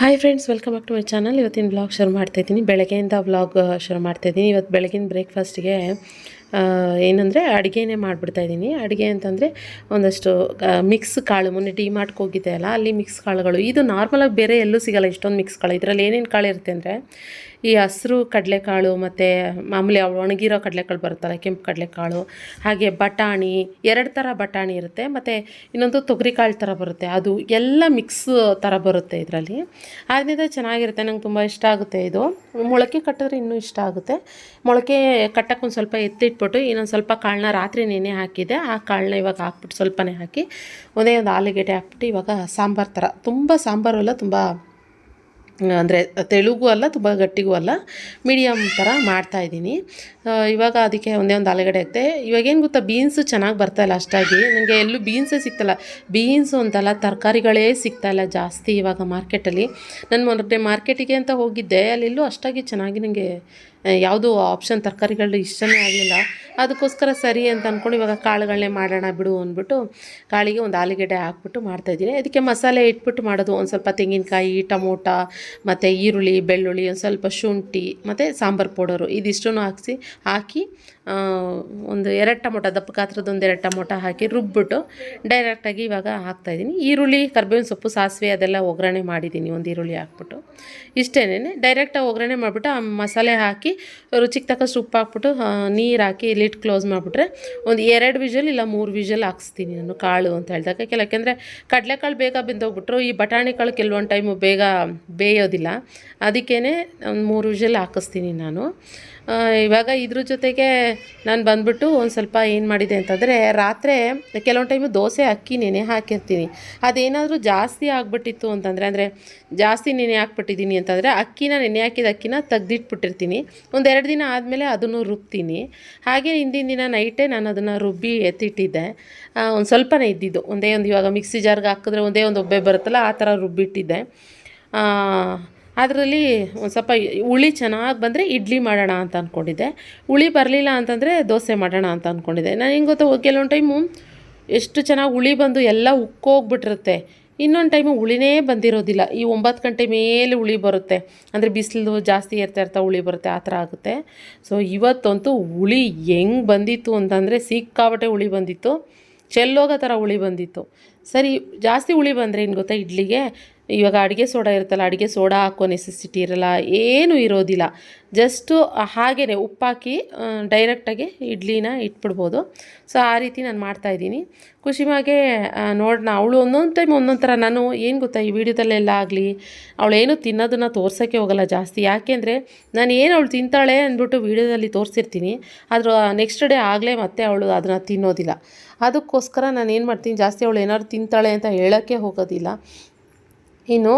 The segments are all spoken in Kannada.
Hi friends welcome back to my channel ಇವತ್ತಿನ ಬ್ಲಾಗ್ ಶುರು ಮಾಡ್ತಾಯಿದ್ದೀನಿ ಬೆಳಗ್ಗೆಯಿಂದ ವ್ಲಾಗ್ ಶುರು ಮಾಡ್ತಾಯಿದ್ದೀನಿ ಇವತ್ತು ಬೆಳಗಿನ ಬ್ರೇಕ್ಫಾಸ್ಟ್ಗೆ ಏನಂದರೆ ಅಡುಗೆನೇ ಮಾಡಿಬಿಡ್ತಾಯಿದ್ದೀನಿ ಅಡುಗೆ ಅಂತಂದರೆ ಒಂದಷ್ಟು ಮಿಕ್ಸ್ ಕಾಳು. ಮೊನ್ನೆ ಡಿ ಮಾರ್ಟ್ಗೆ ಹೋಗಿದ್ದೆ ಅಲ್ಲ, ಅಲ್ಲಿ ಮಿಕ್ಸ್ ಕಾಳುಗಳು. ಇದು ನಾರ್ಮಲಾಗಿ ಬೇರೆ ಎಲ್ಲೂ ಸಿಗಲ್ಲ, ಇಷ್ಟೊಂದು ಮಿಕ್ಸ್ ಕಾಳು. ಇದರಲ್ಲಿ ಏನೇನು ಕಾಳು ಇರುತ್ತೆ ಅಂದರೆ ಈ ಹಸಿರು ಕಡಲೆಕಾಳು ಮತ್ತು ಮಾಮೂಲಿ ಒಣಗಿರೋ ಕಡಲೆಕಾಳು ಬರುತ್ತಲ್ಲ, ಕೆಂಪು ಕಡಲೆಕಾಳು, ಹಾಗೆ ಬಟಾಣಿ, ಎರಡು ಥರ ಬಟಾಣಿ ಇರುತ್ತೆ. ಮತ್ತು ಇನ್ನೊಂದು ತೊಗರಿಕಾಳು ಥರ ಬರುತ್ತೆ. ಅದು ಎಲ್ಲ ಮಿಕ್ಸ್ ಥರ ಬರುತ್ತೆ ಇದರಲ್ಲಿ. ಆದ್ದರಿಂದ ಚೆನ್ನಾಗಿರುತ್ತೆ. ನಂಗೆ ತುಂಬ ಇಷ್ಟ ಆಗುತ್ತೆ ಇದು. ಮೊಳಕೆ ಕಟ್ಟಿದ್ರೆ ಇನ್ನೂ ಇಷ್ಟ ಆಗುತ್ತೆ. ಮೊಳಕೆ ಕಟ್ಟಕ್ಕೆ ಸ್ವಲ್ಪ ಎತ್ತಿಟ್ಬಿಟ್ಟು ಇನ್ನೊಂದು ಸ್ವಲ್ಪ ಕಾಳನ್ನ ರಾತ್ರಿ ನೆನೆ ಹಾಕಿದೆ. ಆ ಕಾಳನ್ನ ಇವಾಗ ಹಾಕ್ಬಿಟ್ಟು ಸ್ವಲ್ಪನೇ ಹಾಕಿ, ಒಂದೇ ಒಂದು ಆಲೂಗೆಡ್ಡೆ ಹಾಕ್ಬಿಟ್ಟು ಇವಾಗ ಸಾಂಬಾರು ಥರ. ತುಂಬ ಸಾಂಬಾರು ಎಲ್ಲ ತುಂಬ ಅಂದರೆ ತೆಳುಗೂ ಅಲ್ಲ, ತುಂಬ ಗಟ್ಟಿಗೂ ಅಲ್ಲ ಮೀಡಿಯಮ್ ಥರ ಮಾಡ್ತಾಯಿದ್ದೀನಿ ಇವಾಗ ಅದಕ್ಕೆ ಒಂದೇ ಒಂದು ಆಲೂಗಡ್ಡೆ ಇವಾಗ ಇವಾಗೇನು ಗೊತ್ತಾ ಬೀನ್ಸು ಚೆನ್ನಾಗಿ ಬರ್ತಾಯಿಲ್ಲ ಅಷ್ಟಾಗಿ. ನನಗೆ ಎಲ್ಲೂ ಬೀನ್ಸೇ ಸಿಗ್ತಲ್ಲ ಬೀನ್ಸು ಅಂತಲ್ಲ, ತರಕಾರಿಗಳೇ ಸಿಗ್ತಾಯಿಲ್ಲ ಜಾಸ್ತಿ ಇವಾಗ ಮಾರ್ಕೆಟಲ್ಲಿ ನಾನು ಮೊನ್ನೆ ಮಾರ್ಕೆಟಿಗೆ ಅಂತ ಹೋಗಿದ್ದೆ ಅಲ್ಲೆಲ್ಲೂ ಅಷ್ಟಾಗಿ ಚೆನ್ನಾಗಿ ನನಗೆ ಯಾವುದು ಆಪ್ಷನ್ ತರಕಾರಿಗಳು ಇಷ್ಟನೇ ಆಗಲಿಲ್ಲ. ಅದಕ್ಕೋಸ್ಕರ ಸರಿ ಅಂತ ಅಂದ್ಕೊಂಡು ಇವಾಗ ಕಾಳುಗಳನ್ನೇ ಮಾಡೋಣ ಬಿಡು ಅಂದ್ಬಿಟ್ಟು ಕಾಳಿಗೆ ಒಂದು ಆಲೂಗೆಡ್ಡೆ ಹಾಕ್ಬಿಟ್ಟು ಮಾಡ್ತಾಯಿದ್ದೀನಿ ಅದಕ್ಕೆ ಮಸಾಲೆ ಇಟ್ಬಿಟ್ಟು ಮಾಡೋದು. ಒಂದು ಸ್ವಲ್ಪ ತೆಂಗಿನಕಾಯಿ, ಟಮೋಟ, ಮತ್ತು ಈರುಳ್ಳಿ, ಬೆಳ್ಳುಳ್ಳಿ, ಒಂದು ಸ್ವಲ್ಪ ಶುಂಠಿ, ಮತ್ತು ಸಾಂಬಾರು ಪೌಡರು. ಇದಿಷ್ಟನ್ನು ಹಾಕಿಸಿ, ಹಾಕಿ ಒಂದು ಎರಡು ಟೊಮೊಟೊ, ದಪ್ಪ ಗಾತ್ರದ ಒಂದು ಎರಡು ಟೊಮೊಟೊ ಹಾಕಿ ರುಬ್ಬಿಟ್ಟು ಡೈರೆಕ್ಟಾಗಿ ಇವಾಗ ಹಾಕ್ತಾಯಿದ್ದೀನಿ ಈರುಳ್ಳಿ, ಕರ್ಬೇವಿನ ಸೊಪ್ಪು, ಸಾಸಿವೆ ಅದೆಲ್ಲ ಒಗ್ಗರಣೆ ಮಾಡಿದ್ದೀನಿ, ಒಂದು ಈರುಳ್ಳಿ ಹಾಕ್ಬಿಟ್ಟು. ಇಷ್ಟೇನೆ ಡೈರೆಕ್ಟಾಗಿ ಒಗ್ಗರಣೆ ಮಾಡಿಬಿಟ್ಟು ಆ ಮಸಾಲೆ ಹಾಕಿ, ರುಚಿಗೆ ತಕ್ಕಷ್ಟು ಉಪ್ಪು ಹಾಕ್ಬಿಟ್ಟು ನೀರು ಹಾಕಿ ಲಿಟ್ ಕ್ಲೋಸ್ ಮಾಡಿಬಿಟ್ರೆ ಒಂದು ಎರಡು ವಿಷಲ್ ಇಲ್ಲ ಮೂರು ವಿಷಲ್ ಹಾಕ್ಸ್ತೀನಿ ನಾನು ಕಾಳು ಅಂತ ಹೇಳಿದಾಗ. ಕೆಲ ಯಾಕೆಂದರೆ ಕಡಲೆಕಾಳು ಬೇಗ ಬೆಂದೋಗ್ಬಿಟ್ರು, ಈ ಬಟಾಣಿ ಕಾಳು ಕೆಲವೊಂದು ಟೈಮು ಬೇಗ ಬೇಯೋದಿಲ್ಲ. ಅದಕ್ಕೇ ಒಂದು ಮೂರು ವಿಷಲ್ ಹಾಕಿಸ್ತೀನಿ ನಾನು. ಇವಾಗ ಇದ್ರ ಜೊತೆಗೆ ನಾನು ಬಂದ್ಬಿಟ್ಟು ಒಂದು ಸ್ವಲ್ಪ ಏನು ಮಾಡಿದೆ ಅಂತಂದರೆ ರಾತ್ರಿ ಕೆಲವೊಂದು ಟೈಮು ದೋಸೆ ಅಕ್ಕಿ ನೆನೆ ಹಾಕಿರ್ತೀನಿ. ಅದೇನಾದರೂ ಜಾಸ್ತಿ ಆಗಿಬಿಟ್ಟಿತ್ತು ಅಂತಂದರೆ, ಅಂದರೆ ಜಾಸ್ತಿ ನೆನೆ ಹಾಕ್ಬಿಟ್ಟಿದ್ದೀನಿ ಅಂತಂದರೆ ಅಕ್ಕಿನ ನೆನೆ ಹಾಕಿದ ಅಕ್ಕಿನ ತೆಗ್ದಿಟ್ಬಿಟ್ಟಿರ್ತೀನಿ. ಒಂದೆರಡು ದಿನ ಆದಮೇಲೆ ಅದನ್ನು ರುಬ್ತೀನಿ. ಹಾಗೆ ಹಿಂದಿನ ದಿನ ನೈಟೇ ನಾನು ಅದನ್ನು ರುಬ್ಬಿ ಎತ್ತಿಟ್ಟಿದ್ದೆ. ಒಂದು ಸ್ವಲ್ಪನೇ ಇದ್ದಿದ್ದು. ಒಂದೇ ಒಂದು ಇವಾಗ ಮಿಕ್ಸಿ ಜಾರ್ಗೆ ಹಾಕಿದ್ರೆ ಒಂದೇ ಒಂದು ಒಬ್ಬೆ ಬರುತ್ತಲ್ಲ, ಆ ಥರ ರುಬ್ಬಿಟ್ಟಿದ್ದೆ. ಅದರಲ್ಲಿ ಒಂದು ಸ್ವಲ್ಪ ಹುಳಿ ಚೆನ್ನಾಗಿ ಬಂದರೆ ಇಡ್ಲಿ ಮಾಡೋಣ ಅಂತ ಅಂದ್ಕೊಂಡಿದ್ದೆ ಹುಳಿ ಬರಲಿಲ್ಲ ಅಂತಂದರೆ ದೋಸೆ ಮಾಡೋಣ ಅಂತ ಅಂದ್ಕೊಂಡಿದ್ದೆ ನಾನು ಹೆಂಗೆ ಗೊತ್ತಾ ಕೆಲವೊಂದು ಟೈಮು ಎಷ್ಟು ಚೆನ್ನಾಗಿ ಹುಳಿ ಬಂದು ಎಲ್ಲ ಉಕ್ಕೋಗ್ಬಿಟ್ಟಿರುತ್ತೆ. ಇನ್ನೊಂದು ಟೈಮು ಹುಳಿನೇ ಬಂದಿರೋದಿಲ್ಲ. ಈ ಒಂಬತ್ತು ಗಂಟೆ ಮೇಲೆ ಹುಳಿ ಬರುತ್ತೆ. ಅಂದರೆ ಬಿಸಿಲು ಜಾಸ್ತಿ ಇರ್ತಾ ಇರ್ತಾ ಹುಳಿ ಬರುತ್ತೆ, ಆ ಥರ ಆಗುತ್ತೆ. ಸೊ ಇವತ್ತಂತೂ ಹುಳಿ ಹೆಂಗೆ ಬಂದಿತ್ತು ಅಂತಂದರೆ ಸಿಕ್ಕಾಬಟ್ಟೆ ಹುಳಿ ಬಂದಿತ್ತು. ಚೆಲ್ಲೋಗೋ ಥರ ಹುಳಿ ಬಂದಿತ್ತು. ಸರಿ, ಜಾಸ್ತಿ ಹುಳಿ ಬಂದರೆ ಏನು ಗೊತ್ತಾ, ಇಡ್ಲಿಗೆ? ಇವಾಗ ಅಡುಗೆ ಸೋಡಾ ಇರುತ್ತಲ್ಲ, ಅಡುಗೆ ಸೋಡಾ ಹಾಕೋ ನೆಸೆಸಿಟಿ ಇರಲ್ಲ, ಏನೂ ಇರೋದಿಲ್ಲ. ಜಸ್ಟು ಹಾಗೇ ಉಪ್ಪಾಕಿ ಡೈರೆಕ್ಟಾಗಿ ಇಡ್ಲಿನ ಇಟ್ಬಿಡ್ಬೋದು. ಸೊ ಆ ರೀತಿ ನಾನು ಮಾಡ್ತಾಯಿದ್ದೀನಿ ಖುಷಿಮಾಗೆ ನೋಡೋಣ ಅವಳು ಒಂದೊಂದು ಟೈಮ್ ಒಂದೊಂದು ಥರ ನಾನು, ಏನು ಗೊತ್ತಾ, ಈ ವಿಡಿಯೋದಲ್ಲೆಲ್ಲ ಆಗಲಿ ಅವಳೇನು ತಿನ್ನೋದನ್ನು ತೋರ್ಸೋಕ್ಕೆ ಹೋಗಲ್ಲ ಜಾಸ್ತಿ. ಯಾಕೆಂದರೆ ನಾನು ಏನು ಅವಳು ತಿಂತಾಳೆ ಅಂದ್ಬಿಟ್ಟು ವೀಡಿಯೋದಲ್ಲಿ ತೋರಿಸಿರ್ತೀನಿ. ಆದರೂ ನೆಕ್ಸ್ಟ್ ಡೇ ಆಗಲೇ ಮತ್ತೆ ಅವಳು ಅದನ್ನು ತಿನ್ನೋದಿಲ್ಲ. ಅದಕ್ಕೋಸ್ಕರ ನಾನು ಏನು ಮಾಡ್ತೀನಿ, ಜಾಸ್ತಿ ಅವಳು ಏನಾದ್ರು ತಿಂತಾಳೆ ಅಂತ ಹೇಳೋಕ್ಕೆ ಹೋಗೋದಿಲ್ಲ. ಇನ್ನು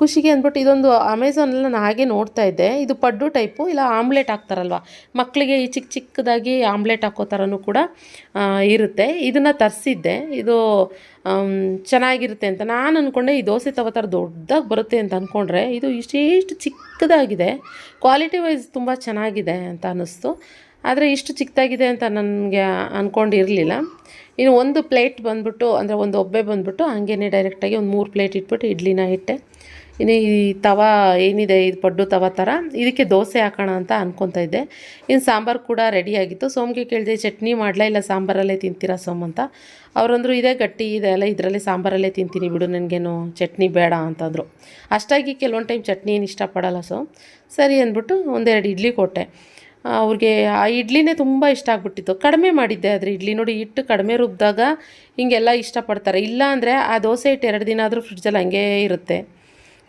ಖುಷಿಗೆ ಅಂದ್ಬಿಟ್ಟು ಇದೊಂದು ಅಮೆಝಾನಲ್ಲಿ ನಾನು ಹಾಗೆ ನೋಡ್ತಾ ಇದ್ದೆ. ಇದು ಪಡ್ಡು ಟೈಪು ಇಲ್ಲ ಆಮ್ಲೆಟ್ ಹಾಕ್ತಾರಲ್ವ? ಮಕ್ಕಳಿಗೆ ಈ ಚಿಕ್ಕ ಚಿಕ್ಕದಾಗಿ ಆಮ್ಲೆಟ್ ಹಾಕೋ ಥರನೂ ಕೂಡ ಇರುತ್ತೆ. ಇದನ್ನು ತರಿಸಿದ್ದೆ. ಇದು ಚೆನ್ನಾಗಿರುತ್ತೆ ಅಂತ. ನಾನು ಅಂದ್ಕೊಂಡೆ ಈ ದೋಸೆ ತವ ಥರ ದೊಡ್ಡದಾಗಿ ಬರುತ್ತೆ ಅಂತ ಅಂದ್ಕೊಂಡ್ರೆ ಇದು ಇಷ್ಟೇಷ್ಟು ಚಿಕ್ಕದಾಗಿದೆ. ಕ್ವಾಲಿಟಿ ವೈಸ್ ತುಂಬ ಚೆನ್ನಾಗಿದೆ ಅಂತ ಅನ್ನಿಸ್ತು. ಆದರೆ ಇಷ್ಟು ಚಿಕ್ಕದಾಗಿದೆ ಅಂತ ನನಗೆ ಅಂದ್ಕೊಂಡಿರಲಿಲ್ಲ ಇನ್ನು ಒಂದು ಪ್ಲೇಟ್ ಬಂದ್ಬಿಟ್ಟು, ಅಂದರೆ ಒಂದು ಒಬ್ಬೆ ಬಂದ್ಬಿಟ್ಟು ಹಾಗೇನೆ ಡೈರೆಕ್ಟಾಗಿ ಒಂದು ಮೂರು ಪ್ಲೇಟ್ ಇಟ್ಬಿಟ್ಟು ಇಡ್ಲಿನ ಇಟ್ಟೆ ಇನ್ನು ಈ ತವ ಏನಿದೆ, ಇದು ಪಡ್ಡು ತವ ಥರ ಇದಕ್ಕೆ ದೋಸೆ ಹಾಕೋಣ ಅಂತ ಅಂದ್ಕೊತಾ ಇದ್ದೆ. ಇನ್ನು ಸಾಂಬಾರು ಕೂಡ ರೆಡಿಯಾಗಿತ್ತು ಸೋಮ್ಗೆ ಕೇಳಿದೆ, ಚಟ್ನಿ ಮಾಡಲಾ ಇಲ್ಲ ಸಾಂಬಾರಲ್ಲೇ ತಿಂತೀರಾ ಸೋಮ್? ಅಂತ. ಅವರಂದ್ರು, ಇದೇ ಗಟ್ಟಿ, ಇದೆ ಅಲ್ಲ, ಇದರಲ್ಲಿ ಸಾಂಬಾರಲ್ಲೇ ತಿಂತೀನಿ ಬಿಡು, ನನಗೇನು ಚಟ್ನಿ ಬೇಡ ಅಂತಂದರು. ಅಷ್ಟಾಗಿ ಕೆಲವೊಂದು ಟೈಮ್ ಚಟ್ನಿ ಏನು ಇಷ್ಟಪಡಲ್ಲ ಸೊ ಸರಿ ಅಂದ್ಬಿಟ್ಟು ಒಂದೆರಡು ಇಡ್ಲಿ ಕೊಟ್ಟೆ. ಅವ್ರಿಗೆ ಆ ಇಡ್ಲಿನೇ ತುಂಬ ಇಷ್ಟ ಆಗಿಬಿಟ್ಟಿತ್ತು. ಕಡಿಮೆ ಮಾಡಿದ್ದೆ ಆದರೆ ಇಡ್ಲಿ. ನೋಡಿ, ಹಿಟ್ಟು ಕಡಿಮೆ ರುಬ್ಬಿದಾಗ ಹಿಂಗೆಲ್ಲ ಇಷ್ಟಪಡ್ತಾರೆ. ಇಲ್ಲ ಅಂದರೆ ಆ ದೋಸೆ ಹಿಟ್ಟು ಎರಡು ದಿನ ಆದರೂ ಫ್ರಿಡ್ಜಲ್ಲಿ ಹಂಗೇ ಇರುತ್ತೆ.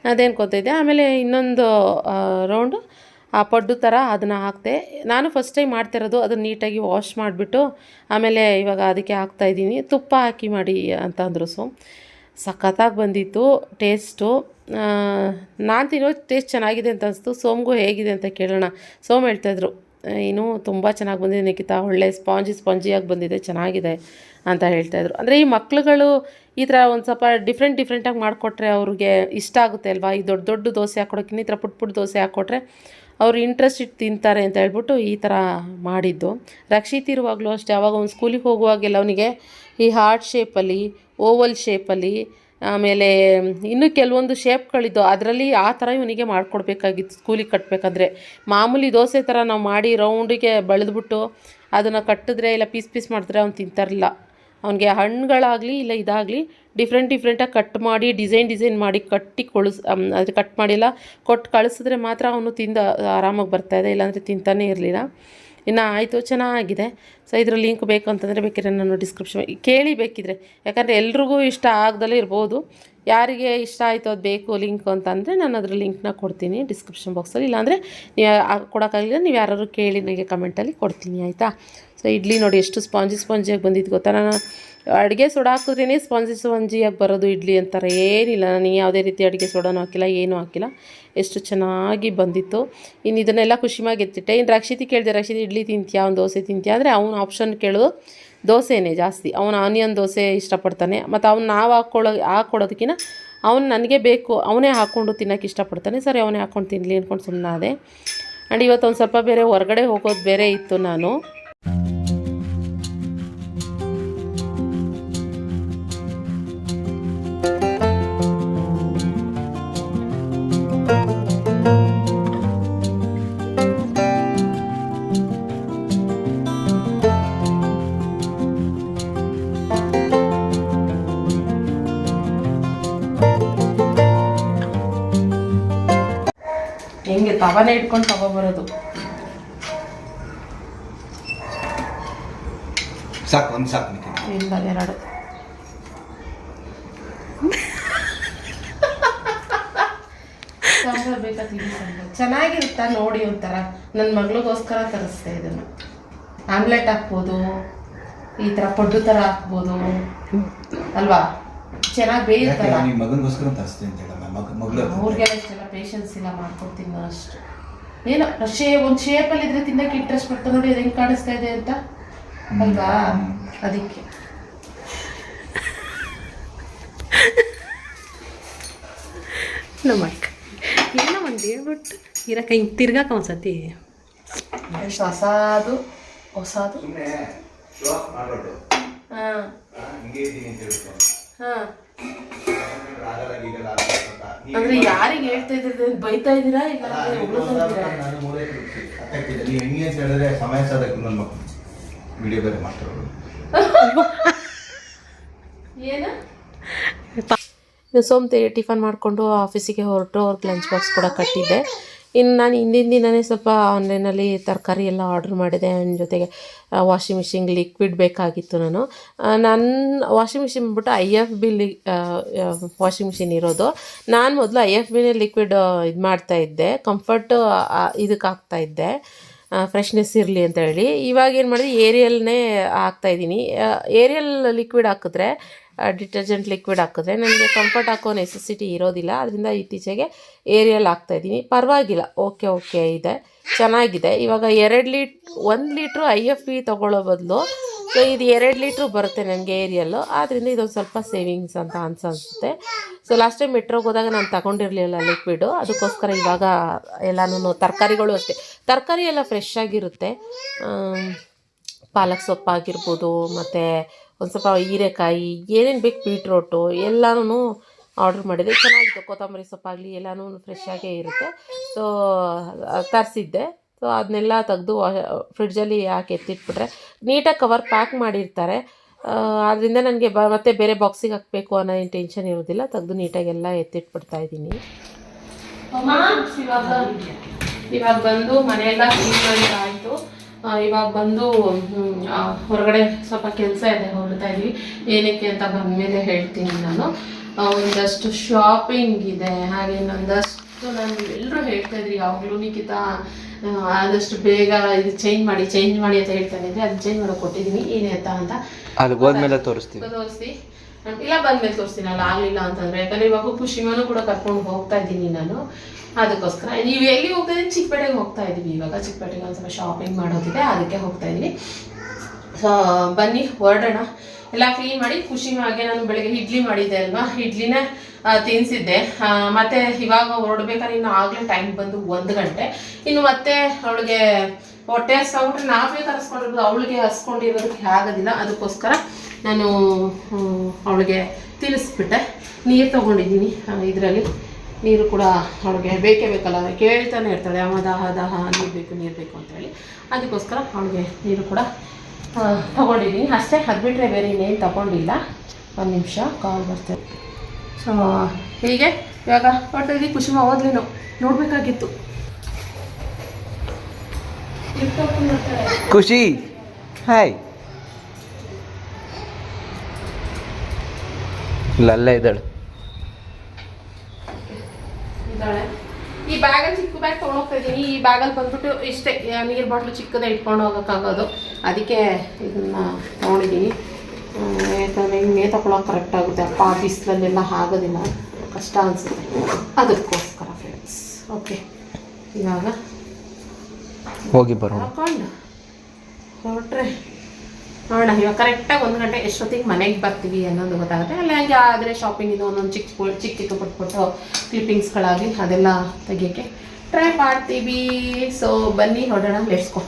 ಅದೇನ್ಕೊತಿದ್ದೆ ಆಮೇಲೆ ಇನ್ನೊಂದು ರೌಂಡು ಆ ಪಡ್ಡು ಥರ ಅದನ್ನು ಹಾಕ್ತೆ ನಾನು ಫಸ್ಟ್ ಟೈಮ್ ಮಾಡ್ತಿರೋದು ಅದನ್ನು ನೀಟಾಗಿ ವಾಶ್ ಮಾಡಿಬಿಟ್ಟು ಆಮೇಲೆ ಇವಾಗ ಅದಕ್ಕೆ ಹಾಕ್ತಾಯಿದ್ದೀನಿ ತುಪ್ಪ ಹಾಕಿ ಮಾಡಿ ಅಂತ ಅಂದರು ಸೊ. ಸಖತ್ತಾಗಿ ಬಂದಿತ್ತು ಟೇಸ್ಟು ನಾನು ತಿನ್ನೋ ಟೇಸ್ಟ್ ಚೆನ್ನಾಗಿದೆ ಅಂತ ಅನಿಸ್ತು. ಸೋಮ್ಗೂ ಹೇಗಿದೆ ಅಂತ ಕೇಳೋಣ. ಸೋಮ್ ಹೇಳ್ತಾಯಿದ್ರು ಏನು ತುಂಬ ಚೆನ್ನಾಗಿ ಬಂದಿದೆ ನಿಖಿತಾ. ಒಳ್ಳೆ ಸ್ಪಾಂಜಿ ಸ್ಪಾಂಜಿಯಾಗಿ ಬಂದಿದೆ, ಚೆನ್ನಾಗಿದೆ ಅಂತ ಹೇಳ್ತಾಯಿದ್ರು ಅಂದರೆ ಈ ಮಕ್ಳುಗಳು ಈ ಥರ ಒಂದು ಸ್ವಲ್ಪ ಡಿಫ್ರೆಂಟ್ ಡಿಫ್ರೆಂಟಾಗಿ ಮಾಡಿಕೊಟ್ರೆ ಅವ್ರಿಗೆ ಇಷ್ಟ ಆಗುತ್ತೆ ಅಲ್ವಾ? ಈ ದೊಡ್ಡ ದೊಡ್ಡ ದೋಸೆ ಹಾಕ್ಕೊಡೋಕ್ಕಿಂತ ಈ ಥರ ಪುಟ್ ಪುಟ್ ದೋಸೆ ಹಾಕ್ಕೊಟ್ರೆ ಅವ್ರು ಇಂಟ್ರೆಸ್ಟ್ ಇಟ್ಟು ತಿಂತಾರೆ ಅಂತ ಹೇಳ್ಬಿಟ್ಟು ಈ ಥರ ಮಾಡಿದ್ದು. ರಕ್ಷಿತ್ ಇರುವಾಗಲೂ ಅಷ್ಟೇ, ಅವಾಗ ಅವ್ನು ಸ್ಕೂಲಿಗೆ ಹೋಗುವಾಗೆಲ್ಲ ಅವನಿಗೆ ಈ ಹಾರ್ಟ್ ಶೇಪಲ್ಲಿ ಓವಲ್ ಶೇಪಲ್ಲಿ ಆಮೇಲೆ, ಇನ್ನೂ ಕೆಲವೊಂದು ಶೇಪ್ಗಳಿದ್ದು, ಅದರಲ್ಲಿ ಆ ಥರ ಇವನಿಗೆ ಮಾಡಿಕೊಡ್ಬೇಕಾಗಿತ್ತು, ಸ್ಕೂಲಿಗೆ ಕಟ್ಟಬೇಕಾದ್ರೆ ಮಾಮೂಲಿ ದೋಸೆ ಥರ ನಾವು ಮಾಡಿ ರೌಂಡಿಗೆ ಬಳೆದ್ಬಿಟ್ಟು ಅದನ್ನು ಕಟ್ಟಿದ್ರೆ, ಇಲ್ಲ ಪೀಸ್ ಪೀಸ್ ಮಾಡಿದ್ರೆ ಅವ್ನು ತಿಂತಾರಿಲ್ಲ. ಅವನಿಗೆ ಹಣ್ಣುಗಳಾಗಲಿ, ಇಲ್ಲ ಇದಾಗಲಿ ಡಿಫ್ರೆಂಟ್ ಡಿಫ್ರೆಂಟಾಗಿ ಕಟ್ ಮಾಡಿ ಡಿಸೈನ್ ಡಿಸೈನ್ ಮಾಡಿ ಕಟ್ಟಿ ಕೊಳಿಸ್ ಅದು ಕಟ್ ಮಾಡಿಲ್ಲ ಕೊಟ್ಟು ಕಳಿಸಿದ್ರೆ ಮಾತ್ರ ಅವನು ತಿಂದು, ಆರಾಮಾಗಿ ಬರ್ತಾಯಿದೆ ಇಲ್ಲಾಂದರೆ ತಿಂತಾನೇ ಇರಲಿಲ್ಲ. ಇನ್ನು ಆಯಿತು, ಚೆನ್ನಾಗಿದೆ. ಸೊ ಇದ್ರ ಲಿಂಕ್ ಬೇಕು ಅಂತಂದರೆ ಬೇಕಿದ್ರೆ ನಾನು ಡಿಸ್ಕ್ರಿಪ್ಷನ್ ಕೇಳಿ ಬೇಕಿದ್ರೆ ಯಾಕಂದರೆ ಎಲ್ರಿಗೂ ಇಷ್ಟ ಆಗದಲ್ಲೇ ಇರ್ಬೋದು. ಯಾರಿಗೆ ಇಷ್ಟ ಆಯಿತು ಅದು ಬೇಕು ಲಿಂಕ್ ಅಂತಂದರೆ ನಾನು ಅದ್ರ ಲಿಂಕ್ನ ಕೊಡ್ತೀನಿ ಡಿಸ್ಕ್ರಿಪ್ಷನ್ ಬಾಕ್ಸಲ್ಲಿ ಇಲ್ಲಾಂದರೆ ನೀವು ಕೊಡೋಕ್ಕಾಗಿಲ್ಲ ನೀವು ಯಾರಾದ್ರು ಕೇಳಿ ನನಗೆ ಕಮೆಂಟಲ್ಲಿ ಕೊಡ್ತೀನಿ, ಆಯಿತಾ? ಸೊ ಇಡ್ಲಿ ನೋಡಿ ಎಷ್ಟು ಸ್ಪಾಂಜಿ ಸ್ಪಾಂಜಿಯಾಗಿ ಬಂದಿದ್ದು ಗೊತ್ತಾ? ನಾನು ಅಡುಗೆ ಸೋಡಾ ಹಾಕಿದ್ರೇ ಸ್ಪಾಂಜಿ ಸ್ಪಾಂಜಿಯಾಗಿ ಬರೋದು ಇಡ್ಲಿ ಅಂತಾರೆ. ಏನಿಲ್ಲ, ನಾನು ಯಾವುದೇ ರೀತಿ ಅಡುಗೆ ಸೋಡಾನು ಹಾಕಿಲ್ಲ, ಏನೂ ಹಾಕಿಲ್ಲ. ಎಷ್ಟು ಚೆನ್ನಾಗಿ ಬಂದಿತ್ತು. ಇನ್ನು ಇದನ್ನೆಲ್ಲ ಖುಷಿಯಾಗಿ ಎತ್ತಿಟ್ಟೆ. ಇನ್ನು ರಕ್ಷಿತಿ ಕೇಳಿದೆ, ರಕ್ಷಿತಿ ಇಡ್ಲಿ ತಿಂತೀಯಾ? ಒಂದು ದೋಸೆ ತಿಂತೀಯಾ? ಅಂದರೆ ಅವ್ನು ಆಪ್ಷನ್ ಕೇಳೋದು ದೋಸೆನೇ ಜಾಸ್ತಿ. ಅವನು ಆನಿಯನ್ ದೋಸೆ ಇಷ್ಟಪಡ್ತಾನೆ. ಮತ್ತು ಅವ್ನು ನಾವು ಹಾಕ್ಕೊಳ್ಳೋ ಹಾಕ್ಕೊಡೋದಕ್ಕಿಂತ ಅವ್ನು ನನಗೆ ಬೇಕು, ಅವನೇ ಹಾಕ್ಕೊಂಡು ತಿನ್ನೋಕೆ ಇಷ್ಟಪಡ್ತಾನೆ. ಸರಿ, ಅವನೇ ಹಾಕ್ಕೊಂಡು ತಿನ್ನಲಿ ಅಂದ್ಕೊಂಡು ಸುಮ್ಮನಾದೆ ಆ್ಯಂಡ್ ಇವತ್ತು ಒಂದು ಸ್ವಲ್ಪ ಬೇರೆ ಹೊರಗಡೆ ಹೋಗೋದು ಬೇರೆ ಇತ್ತು ನಾನು. ತವನೇ ಇಟ್ಕೊಂಡು ತಗೊಬರೋದು. ಸಾಕು ಒಂದು ಸಾಕು ಇಲ್ಲ ಎರಡು. ಸಾಂಬಾರ್ ಬೇಕಾ ತಿಳಿ ಸಾಂಬಾರ್ ಚೆನ್ನಾಗಿರುತ್ತಾ ನೋಡಿ ಒಂಥರ. ನನ್ನ ಮಗಳಿಗೋಸ್ಕರ ತರಿಸ್ದೆ ಇದನ್ನು. ಆಮ್ಲೆಟ್ ಹಾಕ್ಬೋದು ಈ ಥರ ಪಡ್ಡು ಥರ ಹಾಕ್ಬೋದು. ಅಲ್ವಾ? ಚೆನ್ನಾಗಿ ಬೇಯುತ್ತಲ್ಲ? ನಿಮ್ಮ ಮಗನಿಗೋಸ್ಕರ ಅಂತ ಹೇಳಮ್ಮ ಮಗ ಮಗಳು ಅವ್ರಿಗೆಲ್ಲ ಇಷ್ಟೆಲ್ಲ ಪೇಷನ್ಸ್ ಇಲ್ಲ ಮಾಡ್ಕೊಡ್ತೀನಿ ನಾನು ಅಷ್ಟು. ಏನೋ ಶೇ ಒಂದು ಶೇಪಲ್ಲಿ ಇದ್ರೆ ತಿನ್ನಕ್ಕೆ ಇಂಟ್ರೆಸ್ಟ್ ಬರ್ತಾ ನೋಡಿ ಅದು ಹೆಂಗೆ ಕಾಣಿಸ್ತಾ ಇದೆ ಅಂತ? ಅಲ್ವಾ? ಅದಕ್ಕೆ. ನಮ್ಮ ಅಕ್ಕ. ಏನೋ ಒಂದು ಹೇಳ್ಬಿಟ್ಟು ಇರಕ್ಕ ಹಿಂಗೆ ತಿರ್ಗಾಕ ಒಂದ್ಸತಿ ಹೊಸದು? ಹೊಸದು? ಹಾಂ. ಅಂತ ಹಾಂ. ಅಂದ್ರೆ ಯಾರಿಗೆ ಹೇಳ್ತಾ ಇದ್ದೀರಿ ಬೈತಾ ಇದ್ದೀರಾ? ಇಲ್ಲ ನಾನು. ಅರ್ಥ ಆಗ್ತಿದೆ. ನೀವು ಹೆಂಗೆ ಅಂತ ಹೇಳಿದ್ರೆ ಸಮಯ ಸಾಧಕ ನನ್ನ ಮಕ್ಕಳು. ವಿಡಿಯೋ ಬೇರೆ ಮಾಡ್ತಾರೆ ಏನು? ಸೋಮ್ತೆ ಟಿಫನ್ ಮಾಡಿಕೊಂಡು ಆಫೀಸಿಗೆ ಹೊರಟು ಅವ್ರಿಗೆ ಲಂಚ್ ಬಾಕ್ಸ್ ಕೂಡ ಕಟ್ಟಿದ್ದೆ. ಇನ್ನು ನಾನು ಹಿಂದಿನ ದಿನವೇ ಸ್ವಲ್ಪ ಆನ್ಲೈನಲ್ಲಿ ತರಕಾರಿ ಎಲ್ಲ ಆರ್ಡ್ರ್ ಮಾಡಿದೆ. ನನ್ನ ಜೊತೆಗೆ ವಾಷಿಂಗ್ ಮಿಷಿನ್ ಲಿಕ್ವಿಡ್ ಬೇಕಾಗಿತ್ತು ನಾನು. ನನ್ನ ವಾಷಿಂಗ್ ಮಿಷಿನ್ ಬಿಟ್ಟು ಐ ಎಫ್ ಬಿ ಲಿ ವಾಷಿಂಗ್ ಮಿಷಿನ್ ಇರೋದು. ನಾನು ಮೊದಲು ಐ ಎಫ್ ಬಿನೇ ಲಿಕ್ವಿಡ್ ಇದು ಮಾಡ್ತಾ ಇದ್ದೆ. ಕಂಫರ್ಟ್ ಇದಕ್ಕೆ ಹಾಕ್ತಾ ಇದ್ದೆ. ಫ್ರೆಶ್ನೆಸ್ ಇರಲಿ ಅಂತ ಹೇಳಿ. ಇವಾಗ ಏನು ಮಾಡಿದೆ ಏರಿಯಲ್ನೇ ಹಾಕ್ತಾಯಿದ್ದೀನಿ ಏರಿಯಲ್ ಲಿಕ್ವಿಡ್ ಹಾಕಿದ್ರೆ ಡಿಟರ್ಜೆಂಟ್ ಲಿಕ್ವಿಡ್ ಹಾಕಿದ್ರೆ ನನಗೆ ಕಂಫರ್ಟ್ ಹಾಕೋ ನೆಸೆಸಿಟಿ ಇರೋದಿಲ್ಲ. ಅದರಿಂದ ಇತ್ತೀಚೆಗೆ ಏರಿಯಲ್ ಹಾಕ್ತಾಯಿದ್ದೀನಿ ಪರವಾಗಿಲ್ಲ. ಓಕೆ ಓಕೆ ಇದೆ. ಚೆನ್ನಾಗಿದೆ. ಇವಾಗ ಎರಡು ಲೀಟ್ ಒಂದು ಲೀಟ್ರು ಐ ಎಫ್ ಬಿ ತೊಗೊಳ್ಳೋ ಬದಲು ಸೊ ಇದು ಎರಡು ಲೀಟ್ರು ಬರುತ್ತೆ ನನಗೆ ಏರಿಯಲ್ಲು ಆದ್ದರಿಂದ ಇದೊಂದು ಸ್ವಲ್ಪ ಸೇವಿಂಗ್ಸ್ ಅಂತ ಅನ್ಸನ್ಸುತ್ತೆ. ಸೊ ಲಾಸ್ಟ್ ಟೈಮ್ ಮೆಟ್ರೋಗೆ ಹೋದಾಗ ನಾನು ತಗೊಂಡಿರಲಿಲ್ಲ ಲಿಕ್ವಿಡು ಅದಕ್ಕೋಸ್ಕರ ಇವಾಗ ಎಲ್ಲನೂ ತರಕಾರಿಗಳು ಅಷ್ಟೇ. ತರಕಾರಿ ಎಲ್ಲ ಫ್ರೆಶ್ ಆಗಿರುತ್ತೆ. ಪಾಲಕ್ ಸೊಪ್ಪಾಗಿರ್ಬೋದು, ಮತ್ತು ಒಂದು ಸ್ವಲ್ಪ ಹೀರೆಕಾಯಿ, ಏನೇನು ಬೇಕು ಬೀಟ್ರೋಟು ಎಲ್ಲನೂ ಆರ್ಡ್ರ್ ಮಾಡಿದೆ. ಚೆನ್ನಾಗಿತ್ತು ಕೊತ್ತಂಬರಿ ಸೊಪ್ಪಾಗಲಿ ಎಲ್ಲನೂ ಫ್ರೆಶ್ ಆಗೇ ಇರುತ್ತೆ. ಸೊ ತರಿಸಿದ್ದೆ. ಸೊ ಅದನ್ನೆಲ್ಲ ತೆಗೆದು ಫ್ರಿಡ್ಜಲ್ಲಿ ಹಾಕಿ ಎತ್ತಿಟ್ಬಿಟ್ರೆ ನೀಟಾಗಿ ಕವರ್ ಪ್ಯಾಕ್ ಮಾಡಿರ್ತಾರೆ. ಆದ್ದರಿಂದ ನನಗೆ ಬ, ಮತ್ತೆ ಬೇರೆ ಬಾಕ್ಸಿಗೆ ಹಾಕಬೇಕು ಅನ್ನೋ ಏನು ಟೆನ್ಷನ್ ಇರೋದಿಲ್ಲ. ತೆಗೆದು ನೀಟಾಗಿ ಎಲ್ಲ ಎತ್ತಿಟ್ಬಿಡ್ತಾ ಇದ್ದೀನಿ. ಇವಾಗ ಬಂದು ಮನೆಯೆಲ್ಲ ಕ್ಲೀನ್ ಮಾಡಿ. ಇವಾಗ ಬಂದು ಹೊರಗಡೆ ಸ್ವಲ್ಪ ಕೆಲಸ ಇದೆ ಹೊರಡ್ತಾ ಇದ್ವಿ. ಏನಕ್ಕೆ ಅಂತ ಬಂದಮೇಲೆ ಹೇಳ್ತೀನಿ ನಾನು. ಒಂದಷ್ಟು ಶಾಪಿಂಗ್ ಇದೆ. ಹಾಗೆ ಒಂದಷ್ಟು ನಾನು ಎಲ್ಲರೂ ಹೇಳ್ತಾ ಇದ್ರಿ ಯಾವಾಗಲೂ ನಿಖಿತ ಆದಷ್ಟು ಬೇಗ ಇದು ಚೇಂಜ್ ಮಾಡಿ ಚೇಂಜ್ ಮಾಡಿ ಅಂತ ಹೇಳ್ತಾನೆ ಅದನ್ನ ಚೇಂಜ್ ಮಾಡೋಕೆ ಕೊಟ್ಟಿದ್ದೀನಿ. ಏನೇ ಅಂತ ಅಂತ. ತೋರಿಸ್ತೀನಿ ಹೋದ್ಮೇಲೆ ತೋರಿಸ್ತೀವಿ. ತೋರಿಸ್ತಿ ಇಲ್ಲ, ಬಂದ್ಮೇಲೆ ತೋರಿಸ್ತೀನಲ್ಲ, ಆಗಲಿಲ್ಲ ಅಂತಂದ್ರೆ. ಯಾಕಂದ್ರೆ ಇವಾಗ ಖುಷಿಮಾನು ಕೂಡ ಕರ್ಕೊಂಡು ಹೋಗ್ತಾ ಇದ್ದೀನಿ ನಾನು. ಅದಕ್ಕೋಸ್ಕರ. ನೀವು ಎಲ್ಲಿ ಹೋಗ್ತಾ ಇದ್ದೀನಿ ಚಿಕ್ಕಪೇಟೆಗೆ ಹೋಗ್ತಾ ಇದ್ದೀವಿ ಇವಾಗ. ಚಿಕ್ಕಪೇಟೆಗೆ ಒಂದು ಸ್ವಲ್ಪ ಶಾಪಿಂಗ್ ಮಾಡೋದಿದೆ ಅದಕ್ಕೆ ಹೋಗ್ತಾ ಇದ್ದೀನಿ. ಸೊ ಬನ್ನಿ, ಹೊರಡೋಣ. ಎಲ್ಲ ಕ್ಲೀನ್ ಮಾಡಿ ಖುಷಿ ಹಾಗೆ ನಾನು ಬೆಳಗ್ಗೆ ಇಡ್ಲಿ ಮಾಡಿದ್ದೆ ಅಲ್ವಾ? ಇಡ್ಲಿನ ತಿನ್ಸಿದ್ದೆ. ಮತ್ತೆ ಇವಾಗ ಹೊರಡ್ಬೇಕಾದ್ರೆ ಇನ್ನು ಆಗಲೇ ಟೈಮ್ ಬಂದು ಒಂದು ಗಂಟೆ. ಇನ್ನು ಮತ್ತೆ ಅವಳಿಗೆ ಹೊಟ್ಟೆ ಹಸ್ಕೊಂಡ್ರೆ ನಾವೇ ಕರೆಸ್ಕೊಂಡಿರೋದು, ಅವಳಿಗೆ ಹಸ್ಕೊಂಡಿರೋದಕ್ಕೆ ಆಗೋದಿಲ್ಲ ಅದಕ್ಕೋಸ್ಕರ ನಾನು ಅವಳಿಗೆ ತಿನ್ನಿಸ್ಬಿಟ್ಟೆ ನೀರು ತೊಗೊಂಡಿದ್ದೀನಿ ಇದರಲ್ಲಿ. ನೀರು ಕೂಡ ಅವಳಿಗೆ ಬೇಕೇ ಬೇಕಲ್ಲ, ಕೇಳ್ತಾನೆ ಇರ್ತಾಳೆ ಅಮ್ಮ ದಾಹ ದಾಹ, ನೀರು ಬೇಕು ನೀರು ಬೇಕು ಅಂತೇಳಿ ಅದಕ್ಕೋಸ್ಕರ ಅವಳಿಗೆ ನೀರು ಕೂಡ ತಗೊಂಡಿದ್ದೀನಿ. ಅಷ್ಟೇ ಅದು ಬಿಟ್ಟರೆ ಬೇರೆ ಇನ್ನೇನು ತಗೊಂಡಿಲ್ಲ. ಒಂದು ನಿಮಿಷ ಕಾಲ್ ಬರ್ತೇನೆ ಸೊ ಹೀಗೆ ಇವಾಗ ಹೊಟ್ಟೆಗೆ ಕುಸುಮ ಓದ್ಲೇನು ನೋಡಬೇಕಾಗಿತ್ತು. ಖುಷಿ ಹಾಯ್. ಇಲ್ಲ ಅಲ್ಲೇ ಇದ್ದಾಳೆ. ಇದ್ದಾಳೆ. ಈ ಬ್ಯಾಗಲ್ ಚಿಕ್ಕ ಬ್ಯಾಗ್ ತೊಗೊಂಡೋಗ್ತಾ ಇದ್ದೀನಿ ಈ ಬ್ಯಾಗಲ್ಲಿ ಬಂದ್ಬಿಟ್ಟು ಇಷ್ಟೇ ನೀರು ಬಾಟ್ಲು ಚಿಕ್ಕದೇ ಇಟ್ಕೊಂಡು ಹೋಗೋಕ್ಕಾಗೋದು ಅದಕ್ಕೆ ಇದನ್ನು ತೊಗೊಂಡಿದ್ದೀನಿ. ಯಾಕಂದರೆ ಹಿಂಗೆ ತಗೊಳ್ಳೋಕೆ ಕರೆಕ್ಟ್ ಆಗುತ್ತೆ. ಅಪ್ಪ ಬಿಸಿಲಲ್ಲೆಲ್ಲ ಆಗೋದಿಲ್ಲ ಕಷ್ಟ ಅನಿಸುತ್ತೆ. ಅದಕ್ಕೋಸ್ಕರ ಫ್ರೆಂಡ್ಸ್ ಓಕೆ ಇವಾಗ ಹೋಗಿ ಬರೋಣ. ಹೊರಟ್ರೆ ನೋಡೋಣ, ಇವಾಗ ಕರೆಕ್ಟಾಗಿ ಒಂದು ಗಂಟೆ ಎಷ್ಟೊತ್ತಿಗೆ ಮನೆಗೆ ಬರ್ತೀವಿ ಅನ್ನೋದು ಗೊತ್ತಾಗುತ್ತೆ. ಅಲ್ಲಿ, ಹಂಗೆ ಆದರೆ ಶಾಪಿಂಗಿಂದ ಒಂದೊಂದು ಚಿಕ್ಕ ಚಿಕ್ಕ ಚಿಕ್ಕ ಪುಟ್ಟ ಪುಟ್ಟು ಕ್ಲಿಪ್ಪಿಂಗ್ಸ್ಗಳಾಗಲಿ ಅದೆಲ್ಲ ತೆಗಿಯೋಕ್ಕೆ ಟ್ರೈ ಮಾಡ್ತೀವಿ. ಸೊ ಬನ್ನಿ, ನೋಡೋಣ ಲೆಟ್ಸ್ಕೊ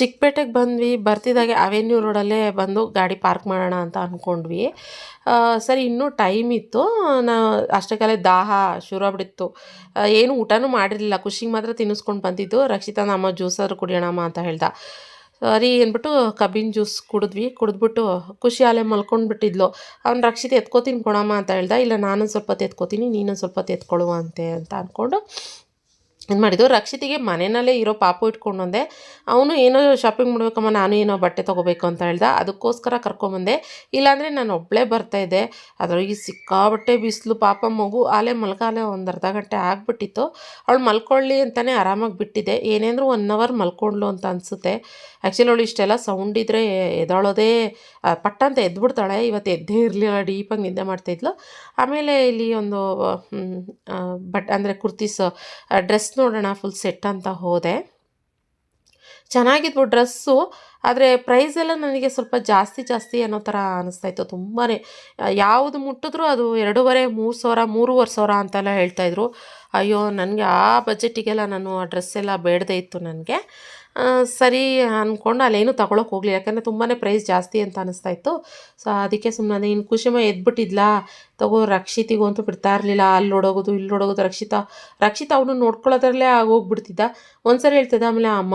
ಚಿಕ್ಕಪೇಟೆಗೆ ಬಂದ್ವಿ ಬರ್ತಿದ್ದಾಗೆ ಅವೆನ್ಯೂ ರೋಡಲ್ಲೇ ಬಂದು ಗಾಡಿ ಪಾರ್ಕ್ ಮಾಡೋಣ ಅಂತ ಅಂದ್ಕೊಂಡ್ವಿ ಸರಿ, ಇನ್ನೂ ಟೈಮ್ ಇತ್ತು. ನಾ ಅಷ್ಟಕ್ಕಲ್ಲೇ ದಾಹ ಶುರು ಆಗ್ಬಿಟ್ಟಿತ್ತು ಏನು ಊಟನೂ ಮಾಡಿರಲಿಲ್ಲ. ಖುಷಿಗೆ ಮಾತ್ರ ತಿನ್ನಿಸ್ಕೊಂಡು ಬಂದಿದ್ದು. ರಕ್ಷಿತಾ, ನಮ್ಮ ಜ್ಯೂಸಾದ್ರು ಕುಡಿಯೋಣಮ್ಮ ಅಂತ ಹೇಳ್ದ. ಸರಿ ಅಂದ್ಬಿಟ್ಟು ಕಬ್ಬಿನ ಜ್ಯೂಸ್ ಕುಡಿದ್ವಿ. ಕುಡಿದ್ಬಿಟ್ಟು ಖುಷಿ ಅಲೆ ಮಲ್ಕೊಂಡ್ಬಿಟ್ಟಿದ್ಲು. ಅವ್ನು ರಕ್ಷಿತ, ಎತ್ಕೋತೀನಿ ಕೊಡಮ್ಮ ಅಂತ ಹೇಳ್ದ. ಇಲ್ಲ, ನಾನೊಂದು ಸ್ವಲ್ಪ ಎತ್ಕೋತೀನಿ, ನೀನೊಂದು ಸ್ವಲ್ಪ ಎತ್ಕೊಳ್ಳುವಂತೆ ಎತ್ಕೊಳ್ಳುವ ಅಂತೆ ಅಂತ ಅಂದ್ಕೊಂಡು ಇದು ಮಾಡಿದ್ದು ರಕ್ಷಿತಿಗೆ ಮನೆಯಲ್ಲೇ ಇರೋ ಪಾಪು ಇಟ್ಕೊಂಡು ಬಂದೆ ಅವನು ಏನೋ ಶಾಪಿಂಗ್ ಮಾಡಬೇಕಮ್ಮ, ನಾನು ಏನೋ ಬಟ್ಟೆ ತೊಗೋಬೇಕು ಅಂತ ಹೇಳ್ದ. ಅದಕ್ಕೋಸ್ಕರ ಕರ್ಕೊಂಬಂದೆ. ಇಲ್ಲಾಂದರೆ ನಾನು ಒಬ್ಬಳೇ ಬರ್ತಾಯಿದ್ದೆ ಅದರೊಳಗೆ ಸಿಕ್ಕಾಬಟ್ಟೆ ಬಿಸಿಲು, ಪಾಪ ಮಗು, ಆಲೆ ಮಲ್ಕಾಲೆ ಒಂದು ಅರ್ಧ ಗಂಟೆ ಆಗಿಬಿಟ್ಟಿತ್ತು. ಅವಳು ಮಲ್ಕೊಳ್ಳಿ ಅಂತಲೇ ಆರಾಮಾಗಿ ಬಿಟ್ಟಿದ್ದೆ. ಏನೇಂದ್ರೂ ಒನ್ ಅವರ್ ಮಲ್ಕೊಂಡ್ಲು ಅಂತ ಅನಿಸುತ್ತೆ. ಆ್ಯಕ್ಚುಲಿ ಅವಳು ಇಷ್ಟೆಲ್ಲ ಸೌಂಡ್ ಇದ್ದರೆ ಎದಳೋದೇ ಆ, ಪಟ್ಟ ಅಂತ ಎದ್ಬಿಡ್ತಾಳೆ. ಇವತ್ತು ಎದ್ದೇ ಇರಲಿಲ್ಲ ಡೀಪಾಗಿ ನಿದ್ದೆ ಮಾಡ್ತಾಯಿದ್ಲು ಆಮೇಲೆ ಇಲ್ಲಿ ಒಂದು ಬಟ್ ಅಂದರೆ ಕುರ್ತೀಸ್ ಡ್ರೆಸ್ ನೋಡೋಣ ಫುಲ್ ಸೆಟ್ ಅಂತ ಹೋದೆ. ಚೆನ್ನಾಗಿದ್ವು ಡ್ರೆಸ್ಸು ಆದರೆ ಪ್ರೈಸ್ ಎಲ್ಲ ನನಗೆ ಸ್ವಲ್ಪ ಜಾಸ್ತಿ ಜಾಸ್ತಿ ಅನ್ನೋ ಥರ ಅನ್ನಿಸ್ತಾ ಇತ್ತು. ತುಂಬಾ ಯಾವುದು ಮುಟ್ಟಿದ್ರೂ ಅದು ಎರಡೂವರೆ ಮೂರು ಸಾವಿರ ಮೂರುವರೆ ಸಾವಿರ ಅಂತೆಲ್ಲ ಹೇಳ್ತಾಯಿದ್ರು ಅಯ್ಯೋ ನನಗೆ ಆ ಬಜೆಟಿಗೆಲ್ಲ ನಾನು ಆ ಡ್ರೆಸ್ ಎಲ್ಲ ಬೇಡದೇ ಇತ್ತು ನನಗೆ. ಸರಿ ಅಂದ್ಕೊಂಡು ಅಲ್ಲೇನು ತಗೊಳಕ್ಕೆ ಹೋಗಲಿಲ್ಲ. ಯಾಕಂದರೆ ತುಂಬಾ ಪ್ರೈಸ್ ಜಾಸ್ತಿ ಅಂತ ಅನ್ನಿಸ್ತಾ ಇತ್ತು. ಸೊ ಅದಕ್ಕೆ ಸುಮ್ಮನೆ ಇನ್ನು ಖುಷಿಮ ಎದ್ಬಿಟ್ಟಿದ್ಲಾ. ತಗೋ ರಕ್ಷಿತಿಗಂತೂ ಬಿಡ್ತಾ ಇರಲಿಲ್ಲ. ಅಲ್ಲಿ ನೋಡೋಗೋದು ಇಲ್ಲಿ ನೋಡೋಗೋದು ರಕ್ಷಿತಾ ರಕ್ಷಿತಾ ಅವನು ನೋಡ್ಕೊಳ್ಳೋದ್ರಲ್ಲೇ ಆಗೋಗ್ಬಿಡ್ತಿದ್ದ. ಒಂದ್ಸರಿ ಹೇಳ್ತಿದ್ದ ಆಮೇಲೆ, ಅಮ್ಮ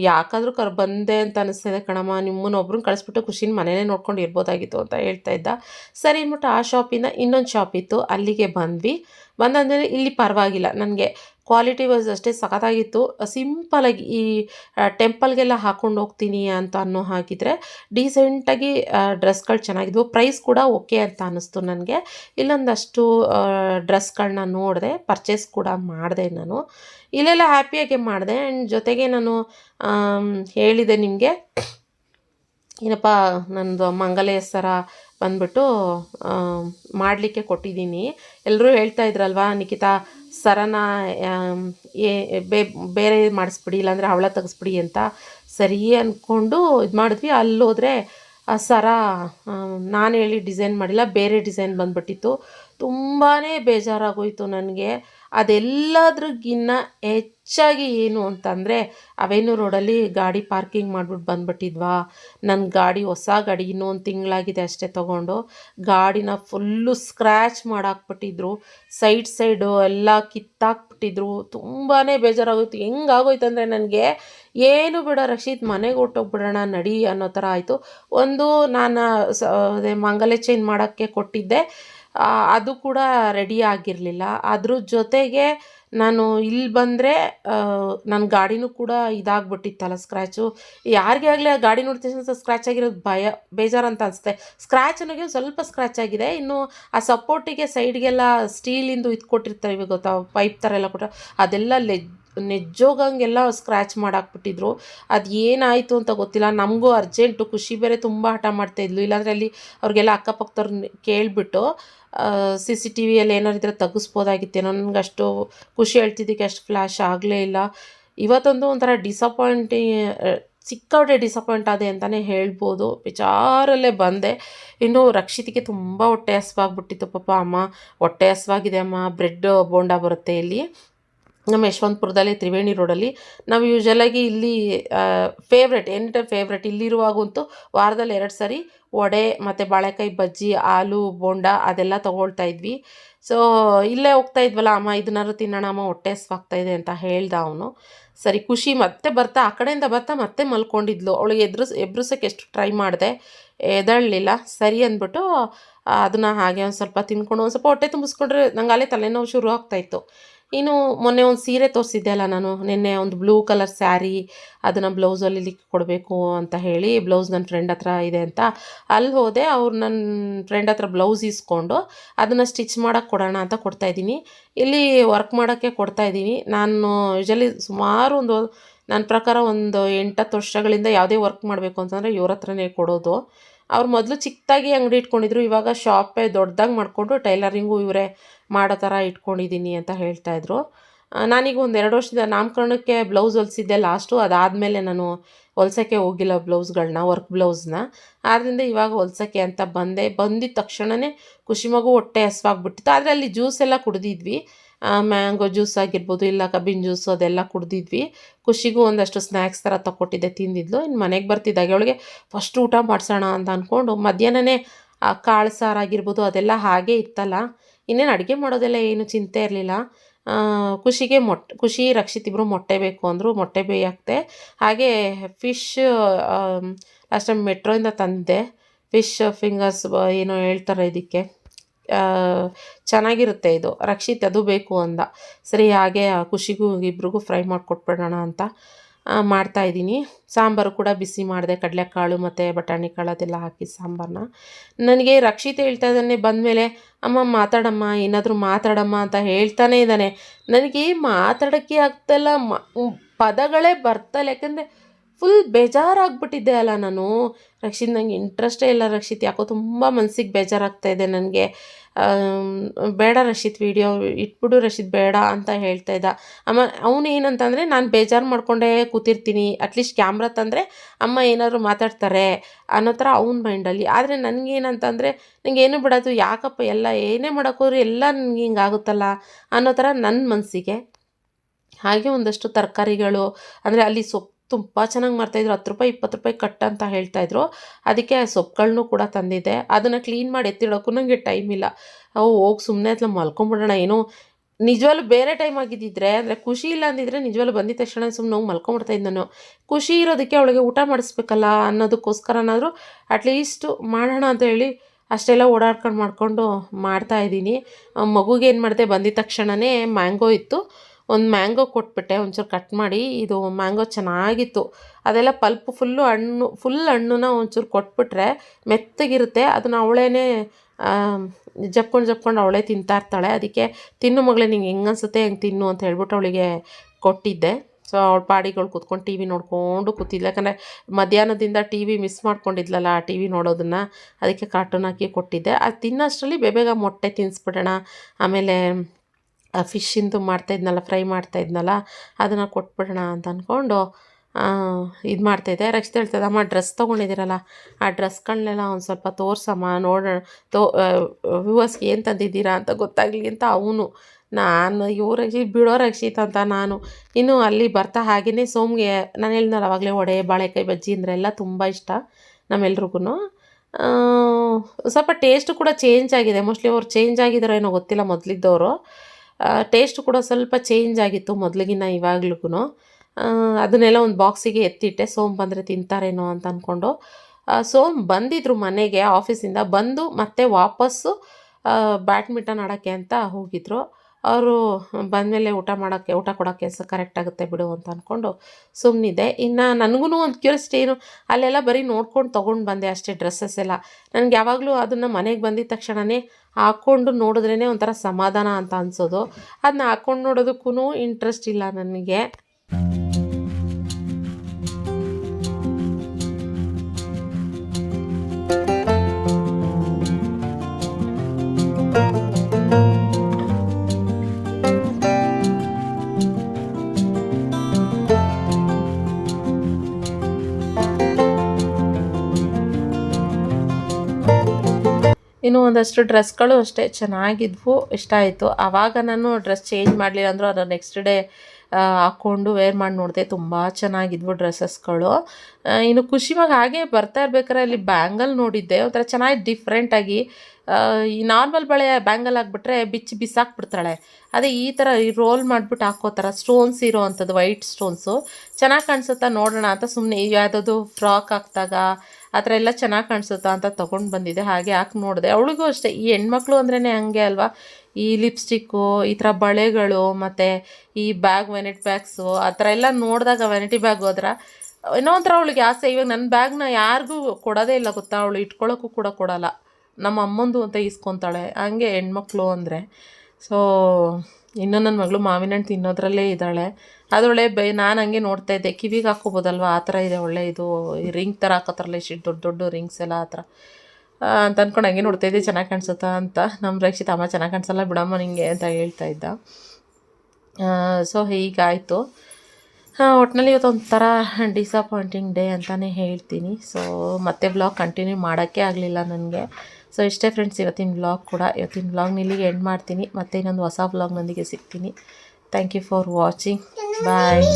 ಯಾಕಾದರೂ ಕರ್, ಬಂದೆ ಅಂತ ಅನಿಸ್ತಿದೆ ಕಣಮ್ಮ. ನಿಮ್ಮನ್ನ ಒಬ್ರನ್ನ ಕಳಿಸ್ಬಿಟ್ಟು ಖುಷಿನ ಮನೇಲೇ ನೋಡ್ಕೊಂಡು ಇರ್ಬೋದಾಗಿತ್ತು ಅಂತ ಹೇಳ್ತಾ ಇದ್ದ. ಸರಿ ಅಂದ್ಬಿಟ್ಟು ಆ ಶಾಪಿಂದ ಇನ್ನೊಂದು ಶಾಪ್ ಇತ್ತು. ಅಲ್ಲಿಗೆ ಬಂದ್ವಿ. ಬಂದಂದರೆ ಇಲ್ಲಿ ಪರವಾಗಿಲ್ಲ. ನನಗೆ ಕ್ವಾಲಿಟಿ ವೈಸ್ ಅಷ್ಟೇ ಸಖತ್ತಾಗಿತ್ತು. ಸಿಂಪಲಾಗಿ ಈ ಟೆಂಪಲ್ಗೆಲ್ಲ ಹಾಕೊಂಡು ಹೋಗ್ತೀನಿ ಅಂತ ಅನ್ನೋ ಹಾಗಿದ್ರೆ ಡೀಸೆಂಟಾಗಿ ಡ್ರೆಸ್ಗಳು ಚೆನ್ನಾಗಿದ್ವು. ಪ್ರೈಸ್ ಕೂಡ ಓಕೆ ಅಂತ ಅನ್ನಿಸ್ತು ನನಗೆ. ಇಲ್ಲೊಂದಷ್ಟು ಡ್ರೆಸ್ಗಳನ್ನ ನೋಡಿದೆ ಪರ್ಚೇಸ್ ಕೂಡ ಮಾಡಿದೆ ನಾನು. ಇಲ್ಲೆಲ್ಲ ಹ್ಯಾಪಿಯಾಗೆ ಮಾಡಿದೆ. ಆ್ಯಂಡ್ ಜೊತೆಗೆ ನಾನು ಹೇಳಿದೆ ನಿಮಗೆ, ಏನಪ್ಪ ನನ್ನದು ಮಂಗಲೇಶ್ವರ ಬಂದ್ಬಿಟ್ಟು ಮಾಡಲಿಕ್ಕೆ ಕೊಟ್ಟಿದ್ದೀನಿ. ಎಲ್ಲರೂ ಹೇಳ್ತಾ ಇದ್ರಲ್ವಾ, ನಿಖಿತಾ ಸರನ ಏ ಬೇರೆ ಮಾಡಿಸ್ಬಿಡಿ, ಇಲ್ಲಾಂದರೆ ಅವಳ ತೆಗೆಸ್ಬಿಡಿ ಅಂತ ಸರಿ ಅಂದ್ಕೊಂಡು ಇದು ಮಾಡಿದ್ವಿ. ಅಲ್ಲೋದ್ರೆ ಆ ಸರ ನಾನು ಹೇಳಿ ಡಿಸೈನ್ ಮಾಡಿಲ್ಲ, ಬೇರೆ ಡಿಸೈನ್ ಬಂದುಬಿಟ್ಟಿತ್ತು. ತುಂಬಾ ಬೇಜಾರಾಗೋಯಿತು ನನಗೆ. ಅದೆಲ್ಲದ್ರಿಗಿನ್ನ ಹೆಚ್ಚಾಗಿ ಏನು ಅಂತಂದರೆ, ಅವೇನು ರೋಡಲ್ಲಿ ಗಾಡಿ ಪಾರ್ಕಿಂಗ್ ಮಾಡಿಬಿಟ್ಟು ಬಂದ್ಬಿಟ್ಟಿದ್ವಾ? ನನ್ನ ಗಾಡಿ ಹೊಸ ಗಾಡಿ ಇನ್ನೂ ಒಂದು ತಿಂಗಳಾಗಿದೆ ಅಷ್ಟೇ ತೊಗೊಂಡು, ಗಾಡಿನ ಫುಲ್ಲು ಸ್ಕ್ರ್ಯಾಚ್ ಮಾಡಾಕ್ಬಿಟ್ಟಿದ್ರು. ಸೈಡ್ ಸೈಡು ಎಲ್ಲ ಕಿತ್ತಾಕ್ಬಿಟ್ಟಿದ್ರು. ತುಂಬಾ ಬೇಜಾರಾಗೋಯ್ತು. ಹೆಂಗಾಗೋಯ್ತು ಅಂದರೆ ನನಗೆ, ಏನು ಬಿಡ ರಕ್ಷಿತ್, ಮನೆಗೆ ಹೊಟ್ಟೋಗ್ಬಿಡೋಣ ನಡಿ ಅನ್ನೋ ಥರ ಆಯಿತು. ಒಂದು ನಾನು ಅದೇ ಮಂಗಲ ಚೈನ್ ಮಾಡೋಕ್ಕೆ ಕೊಟ್ಟಿದ್ದೆ. ಅದು ಕೂಡ ರೆಡಿ ಆಗಿರಲಿಲ್ಲ. ಅದ್ರ ಜೊತೆಗೆ ನಾನು ಇಲ್ಲಿ ಬಂದರೆ ನನ್ನ ಗಾಡಿನೂ ಕೂಡ ಇದಾಗ್ಬಿಟ್ಟಿತ್ತಲ್ಲ ಸ್ಕ್ರ್ಯಾಚು ಯಾರಿಗೇ ಆಗಲಿ ಆ ಗಾಡಿ ನೋಡಿದ ತಕ್ಷಣ ಸ್ಕ್ರ್ಯಾಚ್ ಆಗಿರೋದು ಭಯ, ಬೇಜಾರಂತ ಅನಿಸುತ್ತೆ. ಸ್ಕ್ರ್ಯಾಚ್ ಅನ್ನೋಗೆ ಸ್ವಲ್ಪ ಸ್ಕ್ರ್ಯಾಚ್ ಆಗಿದೆ. ಇನ್ನು ಆ ಸಪೋರ್ಟಿಗೆ ಸೈಡ್ಗೆಲ್ಲ ಸ್ಟೀಲಿಂದು ಇದು ಕೊಟ್ಟಿರ್ತಾರೆ ಇವಾಗ ಗೊತ್ತಾ ಪೈಪ್ ಥರ ಎಲ್ಲ ಕೊಟ್ಟರೆ ಅದೆಲ್ಲ ಲೆಜ್ ನೆಜ್ಜೋಗಂಗೆಲ್ಲ ಸ್ಕ್ರ್ಯಾಚ್ ಮಾಡಾಕ್ಬಿಟ್ಟಿದ್ರು. ಅದು ಏನಾಯಿತು ಅಂತ ಗೊತ್ತಿಲ್ಲ. ನಮಗೂ ಅರ್ಜೆಂಟು ಖುಷಿ ಬೇರೆ ತುಂಬ ಹಠ ಮಾಡ್ತಾಯಿದ್ಲು ಇಲ್ಲಾಂದರೆ ಅಲ್ಲಿ ಅವ್ರಿಗೆಲ್ಲ ಅಕ್ಕಪಕ್ಕದವ್ರನ್ನ ಕೇಳಿಬಿಟ್ಟು ಸಿ ಸಿ ಟಿ ವಿಯಲ್ಲಿ ಏನಾರು ಇದ್ರೆ ತೆಗಿಸ್ಬೋದಾಗಿತ್ತೇನೋ. ನನಗೆ ಅಷ್ಟು ಖುಷಿ ಹೇಳ್ತಿದ್ದಕ್ಕೆ ಅಷ್ಟು ಫ್ಲ್ಯಾಶ್ ಆಗಲೇ ಇಲ್ಲ. ಇವತ್ತೊಂದು ಒಂಥರ ಡಿಸಪಾಯಿಂಟಿ ಸಿಕ್ಕಾಪಟ್ಟೆ ಡಿಸಪಾಯಿಂಟ್ ಆದೆ ಅಂತಲೇ ಹೇಳ್ಬೋದು. ವಿಚಾರಲ್ಲೇ ಬಂದೆ. ಇನ್ನು ರಕ್ಷಿತಿಗೆ ತುಂಬ ಹೊಟ್ಟೆ ಹಸ್ವಾಗ್ಬಿಟ್ಟಿತ್ತು ಪಾಪ ಅಮ್ಮ. ಹೊಟ್ಟೆ ಹಸ್ವಾಗಿದೆ ಅಮ್ಮ. ಬ್ರೆಡ್ ಬೋಂಡ ಬರುತ್ತೆ ಇಲ್ಲಿ. ನಮ್ಮ ಯಶವಂತಪುರದಲ್ಲಿ ತ್ರಿವೇಣಿ ರೋಡಲ್ಲಿ ನಾವು ಯೂಶಲಾಗಿ ಇಲ್ಲಿ ಫೇವ್ರೆಟ್ ಎನಿ ಟೈಮ್ ಫೇವ್ರೆಟ್ ಇಲ್ಲಿರುವಾಗಂತೂ ವಾರದಲ್ಲಿ ಎರಡು ಸರಿ ವಡೆ ಮತ್ತು ಬಾಳೆಕಾಯಿ ಬಜ್ಜಿ ಹಾಲು ಬೋಂಡ ಅದೆಲ್ಲ ತೊಗೊಳ್ತಾ ಇದ್ವಿ. ಸೊ ಇಲ್ಲೇ ಹೋಗ್ತಾ ಇದ್ವಲ್ಲ, ಅಮ್ಮ ಇದನ್ನಾರು ತಿನ್ನೋಣ, ಅಮ್ಮ ಹೊಟ್ಟೆ ಹಸ್ವಾಗ್ತಾ ಇದೆ ಅಂತ ಹೇಳ್ದ ಅವನು. ಸರಿ, ಖುಷಿ ಮತ್ತೆ ಬರ್ತಾ, ಆ ಕಡೆಯಿಂದ ಬರ್ತಾ ಮತ್ತೆ ಮಲ್ಕೊಂಡಿದ್ಲು. ಅವಳಿಗೆ ಎದುರಿಸ್, ಎಬ್ರಿಸೋಕ್ಕೆ ಎಷ್ಟು ಟ್ರೈ ಮಾಡಿದೆ ಎದಳಲಿಲ್ಲ ಸರಿ ಅಂದ್ಬಿಟ್ಟು ಅದನ್ನು ಹಾಗೆ ಒಂದು ಸ್ವಲ್ಪ ತಿನ್ಕೊಂಡು ಒಂದು ಸ್ವಲ್ಪ ಹೊಟ್ಟೆ ತುಂಬಿಸ್ಕೊಂಡ್ರೆ ನಂಗೆ ಅಲ್ಲೇ ತಲೆನೋವು ಶುರು ಆಗ್ತಾಯಿತ್ತು ಇನ್ನು ಮೊನ್ನೆ ಒಂದು ಸೀರೆ ತೋರಿಸಿದ್ದೆ ಅಲ್ಲ ನಾನು, ನಿನ್ನೆ ಒಂದು ಬ್ಲೂ ಕಲರ್ ಸ್ಯಾರಿ ಅದನ್ನು ಬ್ಲೌಸಲ್ಲಿ ಲಿಕ್ ಕೊಡಬೇಕು ಅಂತ ಹೇಳಿ ಬ್ಲೌಸ್ ನನ್ನ ಫ್ರೆಂಡ್ ಹತ್ರ ಇದೆ ಅಂತ. ಅಲ್ಲಿ ಹೋದೆ, ಅವ್ರು ನನ್ನ ಫ್ರೆಂಡ್ ಹತ್ರ ಬ್ಲೌಸ್ ಇಸ್ಕೊಂಡು ಅದನ್ನು ಸ್ಟಿಚ್ ಮಾಡೋಕ್ಕೆ ಕೊಡೋಣ ಅಂತ ಕೊಡ್ತಾಯಿದ್ದೀನಿ ಇಲ್ಲಿ ವರ್ಕ್ ಮಾಡೋಕ್ಕೆ ಕೊಡ್ತಾಯಿದ್ದೀನಿ ನಾನು ಯೂಶಲಿ ಸುಮಾರು ಒಂದು ನನ್ನ ಪ್ರಕಾರ ಒಂದು ಎಂಟತ್ತು ವರ್ಷಗಳಿಂದ ಯಾವುದೇ ವರ್ಕ್ ಮಾಡಬೇಕು ಅಂತಂದರೆ ಇವ್ರ ಹತ್ರನೇ ಕೊಡೋದು. ಅವ್ರು ಮೊದಲು ಚಿಕ್ಕದಾಗಿ ಅಂಗಡಿ ಇಟ್ಕೊಂಡಿದ್ರು, ಇವಾಗ ಶಾಪೇ ದೊಡ್ಡದಾಗಿ ಮಾಡಿಕೊಂಡು ಟೈಲರಿಂಗು ಇವರೇ ಮಾಡೋ ಥರ ಇಟ್ಕೊಂಡಿದ್ದೀನಿ ಅಂತ ಹೇಳ್ತಾಯಿದ್ರು ನಾನೀಗ ಒಂದು ಎರಡು ವರ್ಷದ ನಾಮಕರಣಕ್ಕೆ ಬ್ಲೌಸ್ ಹೊಲಿಸಿದ್ದೆ ಲಾಸ್ಟು ಅದಾದಮೇಲೆ ನಾನು ಹೊಲ್ಸೋಕ್ಕೆ ಹೋಗಿಲ್ಲ ಬ್ಲೌಸ್ಗಳನ್ನ ವರ್ಕ್ ಬ್ಲೌಸ್ನ ಆದ್ದರಿಂದ ಇವಾಗ ಹೊಲ್ಸೋಕ್ಕೆ ಅಂತ ಬಂದೆ. ಬಂದಿದ್ದ ತಕ್ಷಣವೇ ಖುಷಿ ಮಗು ಹೊಟ್ಟೆ ಹಸ್ವಾಗ್ಬಿಟ್ಟಿತ್ತು. ಆದರೆ ಅಲ್ಲಿ ಜ್ಯೂಸ್ ಎಲ್ಲ ಕುಡ್ದಿದ್ವಿ. ಮ್ಯಾಂಗೋ ಜ್ಯೂಸ್ ಆಗಿರ್ಬೋದು, ಇಲ್ಲ ಕಬ್ಬಿನ ಜ್ಯೂಸು ಅದೆಲ್ಲ ಕುಡಿದಿದ್ವಿ. ಖುಷಿಗೂ ಒಂದಷ್ಟು ಸ್ನ್ಯಾಕ್ಸ್ ಥರ ತಗೊಟ್ಟಿದ್ದೆ ತಿಂದಿದ್ಲು. ಇನ್ನು ಮನೆಗೆ ಬರ್ತಿದ್ದಾಗೆ ಅವಳಿಗೆ, ಫಸ್ಟ್ ಊಟ ಮಾಡಿಸೋಣ ಅಂತ ಅಂದ್ಕೊಂಡು ಮಧ್ಯಾಹ್ನನೇ ಕಾಳು ಸಾರು ಆಗಿರ್ಬೋದು, ಅದೆಲ್ಲ ಹಾಗೆ ಇತ್ತಲ್ಲ. ಇನ್ನೇನು ಅಡುಗೆ ಮಾಡೋದೆಲ್ಲ ಏನು ಚಿಂತೆ ಇರಲಿಲ್ಲ. ಖುಷಿಗೆ ಮೊಟ್ಟೆ ಖುಷಿ ರಕ್ಷಿತ್ ಇಬ್ಬರು ಮೊಟ್ಟೆ ಬೇಕು ಅಂದರು, ಮೊಟ್ಟೆ ಬೇಯಾಕ್ತೆ ಹಾಗೆ ಫಿಶ್ ಲಾಸ್ಟ್ ಟೈಮ್ ಮೆಟ್ರೋಯಿಂದ ತಂದೆ. ಫಿಶ್, ಫಿಂಗರ್ಸ್, ಏನೋ ಹೇಳ್ತಾರೆ ಇದಕ್ಕೆ. ಚೆನ್ನಾಗಿರುತ್ತೆ ಇದು. ರಕ್ಷಿತ್ ಅದು ಬೇಕು ಅಂದ. ಸರಿ, ಹಾಗೆ ಖುಷಿಗೂ ಇಬ್ರಿಗೂ ಫ್ರೈ ಮಾಡಿಕೊಟ್ಬಿಡೋಣ ಅಂತ ಮಾಡ್ತಾಯಿದ್ದೀನಿ ಸಾಂಬಾರು ಕೂಡ ಬಿಸಿ ಮಾಡಿದೆ. ಕಡಲೆಕಾಳು ಮತ್ತು ಬಟಾಣಿ ಕಾಳು ಅದೆಲ್ಲ ಹಾಕಿ ಸಾಂಬಾರನ್ನ ನನಗೆ ರಕ್ಷಿತ್ ಹೇಳ್ತಾ ಇದ್ದಾನೆ, ಬಂದಮೇಲೆ, ಅಮ್ಮ, ಮಾತಾಡಮ್ಮ, ಏನಾದರೂ ಮಾತಾಡಮ್ಮ ಅಂತ ಹೇಳ್ತಾನೇ ಇದ್ದಾನೆ. ನನಗೆ ಮಾತಾಡೋಕ್ಕೆ ಆಗ್ತಾಯಿಲ್ಲ ಮ, ಪದಗಳೇ ಬರ್ತಲ್ಲ ಯಾಕಂದರೆ ಫುಲ್ ಬೇಜಾರಾಗ್ಬಿಟ್ಟಿದ್ದೆ ಅಲ್ಲ ನಾನು. ರಕ್ಷಿತ್ ನಂಗೆ ಇಂಟ್ರೆಸ್ಟೇ ಇಲ್ಲ ರಕ್ಷಿತ್, ಯಾಕೋ ತುಂಬ ಮನಸ್ಸಿಗೆ ಬೇಜಾರಾಗ್ತಾ ಇದೆ ನನಗೆ. ಬೇಡ ರಶೀತ್ ವಿಡಿಯೋ ಇಟ್ಬಿಡು ರಶೀತ್ ಬೇಡ ಅಂತ ಹೇಳ್ತಾ ಇದ್ದ. ಅಮ್ಮ, ಅವನು ಏನಂತಂದರೆ, ನಾನು ಬೇಜಾರು ಮಾಡಿಕೊಂಡೇ ಕೂತಿರ್ತೀನಿ. ಅಟ್ಲೀಸ್ಟ್ ಕ್ಯಾಮ್ರಾ ತಂದರೆ ಅಮ್ಮ ಏನಾದರೂ ಮಾತಾಡ್ತಾರೆ ಅನ್ನೋ ಥರ ಅವನ ಮೈಂಡಲ್ಲಿ ಆದರೆ ನನಗೇನಂತಂದರೆ ನನಗೇನು ಬಿಡೋದು, ಯಾಕಪ್ಪ ಎಲ್ಲ ಏನೇ ಮಾಡೋಕ್ಕೋದ್ರೆ ಎಲ್ಲ ನನಗೆ ಹಿಂಗಾಗುತ್ತಲ್ಲ ಅನ್ನೋ ಥರ ನನ್ನ ಮನಸ್ಸಿಗೆ ಹಾಗೆ ಒಂದಷ್ಟು ತರಕಾರಿಗಳು, ಅಂದರೆ ಅಲ್ಲಿ ಸೊಪ್ಪು ತುಂಬ ಚೆನ್ನಾಗಿ ಮಾಡ್ತಾಯಿದ್ರು ಹತ್ತು ರೂಪಾಯಿ, ಇಪ್ಪತ್ತು ರೂಪಾಯಿ ಕಟ್ ಅಂತ ಹೇಳ್ತಾಯಿದ್ರು ಅದಕ್ಕೆ ಸೊಪ್ಪುಗಳನ್ನೂ ಕೂಡ ತಂದಿದ್ದೆ. ಅದನ್ನು ಕ್ಲೀನ್ ಮಾಡಿ ಎತ್ತಿಡೋಕ್ಕೂ ನನಗೆ ಟೈಮ್ ಇಲ್ಲ. ಅವು ಹೋಗಿ ಸುಮ್ಮನೆ ಅದನ್ನ ಮಲ್ಕೊಂಬಿಡೋಣ. ಏನು ನಿಜವಾಗ್ಲೂ ಬೇರೆ ಟೈಮ್ ಆಗಿದ್ದಿದ್ರೆ, ಅಂದರೆ ಖುಷಿ ಇಲ್ಲ ಅಂದಿದ್ರೆ ನಿಜವಾಗ್ಲೂ ಬಂದಿದ ತಕ್ಷಣ ಸುಮ್ಮನೆ ಹೋಗಿ ಮಲ್ಕೊಂಬಿಡ್ತಾ ಇದ್ದೆ ನಾನು. ಖುಷಿ ಇರೋದಕ್ಕೆ ಅವಳಿಗೆ ಊಟ ಮಾಡಿಸ್ಬೇಕಲ್ಲ ಅನ್ನೋದಕ್ಕೋಸ್ಕರನಾದರೂ ಅಟ್ಲೀಸ್ಟು ಮಾಡೋಣ ಅಂತ ಹೇಳಿ ಅಷ್ಟೆಲ್ಲ ಓಡಾಡ್ಕೊಂಡು ಮಾಡಿಕೊಂಡು ಮಾಡ್ತಾಯಿದ್ದೀನಿ ಮಗುಗೆ ಏನು ಮಾಡಿದೆ ಬಂದಿದ ತಕ್ಷಣವೇ ಮ್ಯಾಂಗೋ ಇತ್ತು. ಒಂದು ಮ್ಯಾಂಗೋ ಕೊಟ್ಬಿಟ್ಟೆ, ಒಂಚೂರು ಕಟ್ ಮಾಡಿ, ಇದು ಮ್ಯಾಂಗೋ ಚೆನ್ನಾಗಿತ್ತು. ಅದೆಲ್ಲ ಪಲ್ಪ್ ಫುಲ್ಲು ಹಣ್ಣು, ಫುಲ್ ಹಣ್ಣನ್ನ ಒಂಚೂರು ಕೊಟ್ಬಿಟ್ರೆ ಮೆತ್ತಗಿರುತ್ತೆ. ಅದನ್ನ ಅವಳೇ ಜಪ್ಕೊಂಡು ಜಪ್ಕೊಂಡು ಅವಳೇ ತಿಂತಾ ಇರ್ತಾಳೆ. ಅದಕ್ಕೆ ತಿನ್ನು ಮಗಳೇ, ನಿಂಗೆ ಹೆಂಗೆ ಅನ್ಸುತ್ತೆ ಹೆಂಗೆ ತಿನ್ನು ಅಂತ ಹೇಳ್ಬಿಟ್ಟು ಅವಳಿಗೆ ಕೊಟ್ಟಿದ್ದೆ. ಸೊ ಅವಳ ಪಾಡಿಗಳು ಕೂತ್ಕೊಂಡು ಟಿ ವಿ ನೋಡಿಕೊಂಡು ಕೂತಿದ್ಲು. ಯಾಕಂದರೆ ಮಧ್ಯಾಹ್ನದಿಂದ ಟಿ ವಿ ಮಿಸ್ ಮಾಡ್ಕೊಂಡಿದ್ಲಲ್ಲ ಆ ಟಿ ವಿ ನೋಡೋದನ್ನು, ಅದಕ್ಕೆ ಕಾರ್ಟೂನ್ ಹಾಕಿ ಕೊಟ್ಟಿದ್ದೆ. ಅದು ತಿನ್ನೋಷ್ಟರಲ್ಲಿ ಬೇಬೇಗ ಮೊಟ್ಟೆ ತಿನ್ನಿಸ್ಬಿಡೋಣ ಆಮೇಲೆ ಆ ಫಿಶ್ಶಿಂದು ಮಾಡ್ತಾಯಿದ್ನಲ್ಲ ಫ್ರೈ ಮಾಡ್ತಾಯಿದ್ನಲ್ಲ ಅದನ್ನು ಕೊಟ್ಬಿಡೋಣ ಅಂತ ಅಂದ್ಕೊಂಡು ಇದು ಮಾಡ್ತಾಯಿದ್ದೆ ರಕ್ಷಿತ ಹೇಳ್ತದೆ ಅಮ್ಮ ಡ್ರೆಸ್ ತೊಗೊಂಡಿದ್ದೀರಲ್ಲ, ಆ ಡ್ರೆಸ್ಗಳನ್ನೆಲ್ಲ ಒಂದು ಸ್ವಲ್ಪ ತೋರ್ಸಮ್ಮ, ನೋಡೋಣ, ತೋ ವ್ಯೂವರ್ಸ್ಗೆ ಏನು ತಂದಿದ್ದೀರಾ ಅಂತ ಗೊತ್ತಾಗಲಿ ಅಂತ ಅವನು. ನಾನು, ಇವ್ರು ರಕ್ಷಿತ್, ಬಿಡೋ ರಕ್ಷಿತ್ ಅಂತ ನಾನು. ಇನ್ನು ಅಲ್ಲಿ ಬರ್ತಾ ಹಾಗೆಯೇ ಸೋಮ್ಗೆ, ನಾನು ಹೇಳಿದ್ನಲ್ಲ, ಅವಾಗಲೇ ಒಡೆ ಬಾಳೆಕಾಯಿ, ಬಜ್ಜಿ ಅಂದರೆ ಎಲ್ಲ ತುಂಬ ಇಷ್ಟ ನಮ್ಮೆಲ್ರಿಗೂ ಸ್ವಲ್ಪ ಟೇಸ್ಟು ಕೂಡ ಚೇಂಜ್ ಆಗಿದೆ. ಮೋಸ್ಟ್ಲಿ ಅವ್ರು ಚೇಂಜ್ ಆಗಿದ್ದಾರೋ ಏನೋ ಗೊತ್ತಿಲ್ಲ ಮೊದಲಿದ್ದವರು. ಟೇಸ್ಟ್ ಕೂಡ ಸ್ವಲ್ಪ ಚೇಂಜ್ ಆಗಿತ್ತು ಮೊದಲಿಗಿನ ಇವಾಗ್ಲೂ ಅದನ್ನೆಲ್ಲ ಒಂದು ಬಾಕ್ಸಿಗೆ ಎತ್ತಿಟ್ಟೆ ಸೋಮ್ ಬಂದರೆ ತಿಂತಾರೇನೋ ಅಂತ ಅಂದ್ಕೊಂಡು ಸೋಮ್ ಬಂದಿದ್ರು ಮನೆಗೆ ಆಫೀಸಿಂದ ಬಂದು ಮತ್ತೆ ವಾಪಸ್ಸು ಬ್ಯಾಡ್ಮಿಂಟನ್ ಆಡೋಕ್ಕೆ ಅಂತ ಹೋಗಿದ್ರು. ಅವರು ಬಂದಮೇಲೆ ಊಟ ಮಾಡೋಕ್ಕೆ, ಊಟ ಕೊಡೋಕ್ಕೆ ಸ ಕರೆಕ್ಟ್ ಆಗುತ್ತೆ ಬಿಡು ಅಂತ ಅಂದ್ಕೊಂಡು ಸುಮ್ಮನಿದ್ದೆ ಇನ್ನು ನನಗೂ ಒಂದು ಕ್ಯೂರಿಯಾಸಿಟಿ ಏನು, ಅಲ್ಲೆಲ್ಲ ಬರೀ ನೋಡ್ಕೊಂಡು ತೊಗೊಂಡು ಬಂದೆ ಅಷ್ಟೇ ಡ್ರೆಸ್ಸಸ್ ಎಲ್ಲ. ನನಗೆ ಯಾವಾಗಲೂ ಅದನ್ನು ಮನೆಗೆ ಬಂದಿದ ತಕ್ಷಣವೇ ಹಾಕ್ಕೊಂಡು ನೋಡಿದ್ರೇ ಒಂಥರ ಸಮಾಧಾನ ಅಂತ ಅನಿಸೋದು. ಅದನ್ನ ಹಾಕ್ಕೊಂಡು ನೋಡೋದಕ್ಕೂ ಇಂಟ್ರೆಸ್ಟ್ ಇಲ್ಲ ನನಗೆ. ಇನ್ನು ಒಂದಷ್ಟು ಡ್ರೆಸ್ಗಳು ಅಷ್ಟೇ ಚೆನ್ನಾಗಿದ್ವು, ಇಷ್ಟ ಆಯಿತು. ಆವಾಗ ನಾನು ಡ್ರೆಸ್ ಚೇಂಜ್ ಮಾಡಲಿಲ್ಲ ಅಂದರೂ, ಅದನ್ನು ನೆಕ್ಸ್ಟ್ ಡೇ ಹಾಕ್ಕೊಂಡು ವೇರ್ ಮಾಡಿ ನೋಡಿದೆ ತುಂಬ ಚೆನ್ನಾಗಿದ್ವು ಡ್ರೆಸ್ಸಸ್ಗಳು ಇನ್ನು ಖುಷಿವಾಗ ಹಾಗೆ ಬರ್ತಾ ಇರ್ಬೇಕಾದ್ರೆ ಅಲ್ಲಿ ಬ್ಯಾಂಗಲ್ ನೋಡಿದ್ದೆ, ಒಂಥರ ಚೆನ್ನಾಗಿ ಡಿಫ್ರೆಂಟಾಗಿ ಈ ನಾರ್ಮಲ್ ಬಳೆ ಬ್ಯಾಂಗಲ್ ಹಾಕ್ಬಿಟ್ರೆ ಬಿಚ್ಚಿ ಬಿಸಾಕ್ಬಿಡ್ತಾಳೆ. ಅದೇ ಈ ಥರ ಈ ರೋಲ್ ಮಾಡಿಬಿಟ್ಟು ಹಾಕೋತಾರ ಸ್ಟೋನ್ಸ್ ಇರೋ ಅಂಥದ್ದು ವೈಟ್ ಸ್ಟೋನ್ಸು ಚೆನ್ನಾಗಿ ಕಾಣಿಸುತ್ತಾ ನೋಡೋಣ ಅಂತ ಸುಮ್ಮನೆ ಯಾವುದಾದ್ರು ಫ್ರಾಕ್ ಹಾಕ್ದಾಗ ಆ ಥರ ಎಲ್ಲ ಚೆನ್ನಾಗಿ ಕಾಣಿಸುತ್ತಾ ಅಂತ ತೊಗೊಂಡು ಬಂದಿದೆ ಹಾಗೆ ಹಾಕಿ ನೋಡಿದೆ. ಅವಳಿಗೂ ಅಷ್ಟೇ, ಈ ಹೆಣ್ಮಕ್ಳು ಅಂದ್ರೇ ಹಂಗೆ ಅಲ್ವಾ? ಈ ಲಿಪ್ಸ್ಟಿಕ್ಕು ಈ ಥರ ಬಳೆಗಳು ಮತ್ತು ಈ ಬ್ಯಾಗ್ ವೆನಿಟ್ ಬ್ಯಾಗ್ಸು ಆ ಥರ ಎಲ್ಲ ನೋಡಿದಾಗ ವೆನಿಟಿ ಬ್ಯಾಗ್ ಹೋದ್ರೆ ಏನೋ ಒಂಥರ ಅವಳಿಗೆ ಆಸೆ. ಇವಾಗ ನನ್ನ ಬ್ಯಾಗ್ನ ಯಾರಿಗೂ ಕೊಡೋದೇ ಇಲ್ಲ ಗೊತ್ತಾ? ಅವಳು ಇಟ್ಕೊಳ್ಳೋಕ್ಕೂ ಕೂಡ ಕೊಡಲ್ಲ. ನಮ್ಮ ಅಮ್ಮಂದು ಅಂತ ಇಸ್ಕೊತಾಳೆ ಹಂಗೆ ಹೆಣ್ಮಕ್ಳು ಅಂದರೆ. ಸೊ ಇನ್ನೂ ನನ್ನ ಮಗಳು ಮಾವಿನ ಹಣ್ಣು ತಿನ್ನೋದ್ರಲ್ಲೇ ಇದ್ದಾಳೆ. ಅದೊಳ್ಳೆ ಬೈ, ನಾನು ಹಂಗೆ ನೋಡ್ತಾ ಇದ್ದೆ. ಕಿವಿಗೆ ಹಾಕೋಬೋದಲ್ವ ಆ ಥರ ಇದೆ ಒಳ್ಳೆ ಇದು. ರಿಂಗ್ ಥರ ಹಾಕೋತಾರಲ್ಲ ಇಷ್ಟು ದೊಡ್ಡ ದೊಡ್ಡ ರಿಂಗ್ಸ್ ಎಲ್ಲ ಆ ಥರ ಅಂತ ಅಂದ್ಕೊಂಡು ಹಂಗೆ ನೋಡ್ತಾ ಇದ್ದೆ, ಚೆನ್ನಾಗಿ ಕಾಣಿಸುತ್ತಾ ಅಂತ. ನಮ್ಮ ರಕ್ಷಿತ, ಅಮ್ಮ ಚೆನ್ನಾಗಿ ಕಾಣಿಸಲ್ಲ, ಬಿಡಮ್ಮ ನಿಂಗೆ ಅಂತ ಹೇಳ್ತಾ ಇದ್ದ. ಸೊ ಹೀಗಾಯಿತು. ಒಟ್ಟಿನಲ್ಲಿ ಇವತ್ತು ಒಂಥರ ಡಿಸಪಾಯಿಂಟಿಂಗ್ ಡೇ ಅಂತಲೇ ಹೇಳ್ತೀನಿ. ಸೊ ಮತ್ತೆ ಬ್ಲಾಗ್ ಕಂಟಿನ್ಯೂ ಮಾಡೋಕ್ಕೆ ಆಗಲಿಲ್ಲ ನನಗೆ. ಸೊ ಇಷ್ಟೇ ಫ್ರೆಂಡ್ಸ್ ಇವತ್ತಿನ ಬ್ಲಾಗ್ ಕೂಡ. ಇವತ್ತಿನ ಬ್ಲಾಗ್ನ ಇಲ್ಲಿಗೆ ಎಂಡ್ ಮಾಡ್ತೀನಿ. ಮತ್ತೆ ಇನ್ನೊಂದು ಹೊಸ ಬ್ಲಾಗ್ನೊಂದಿಗೆ ಸಿಗ್ತೀನಿ. Thank you for watching bye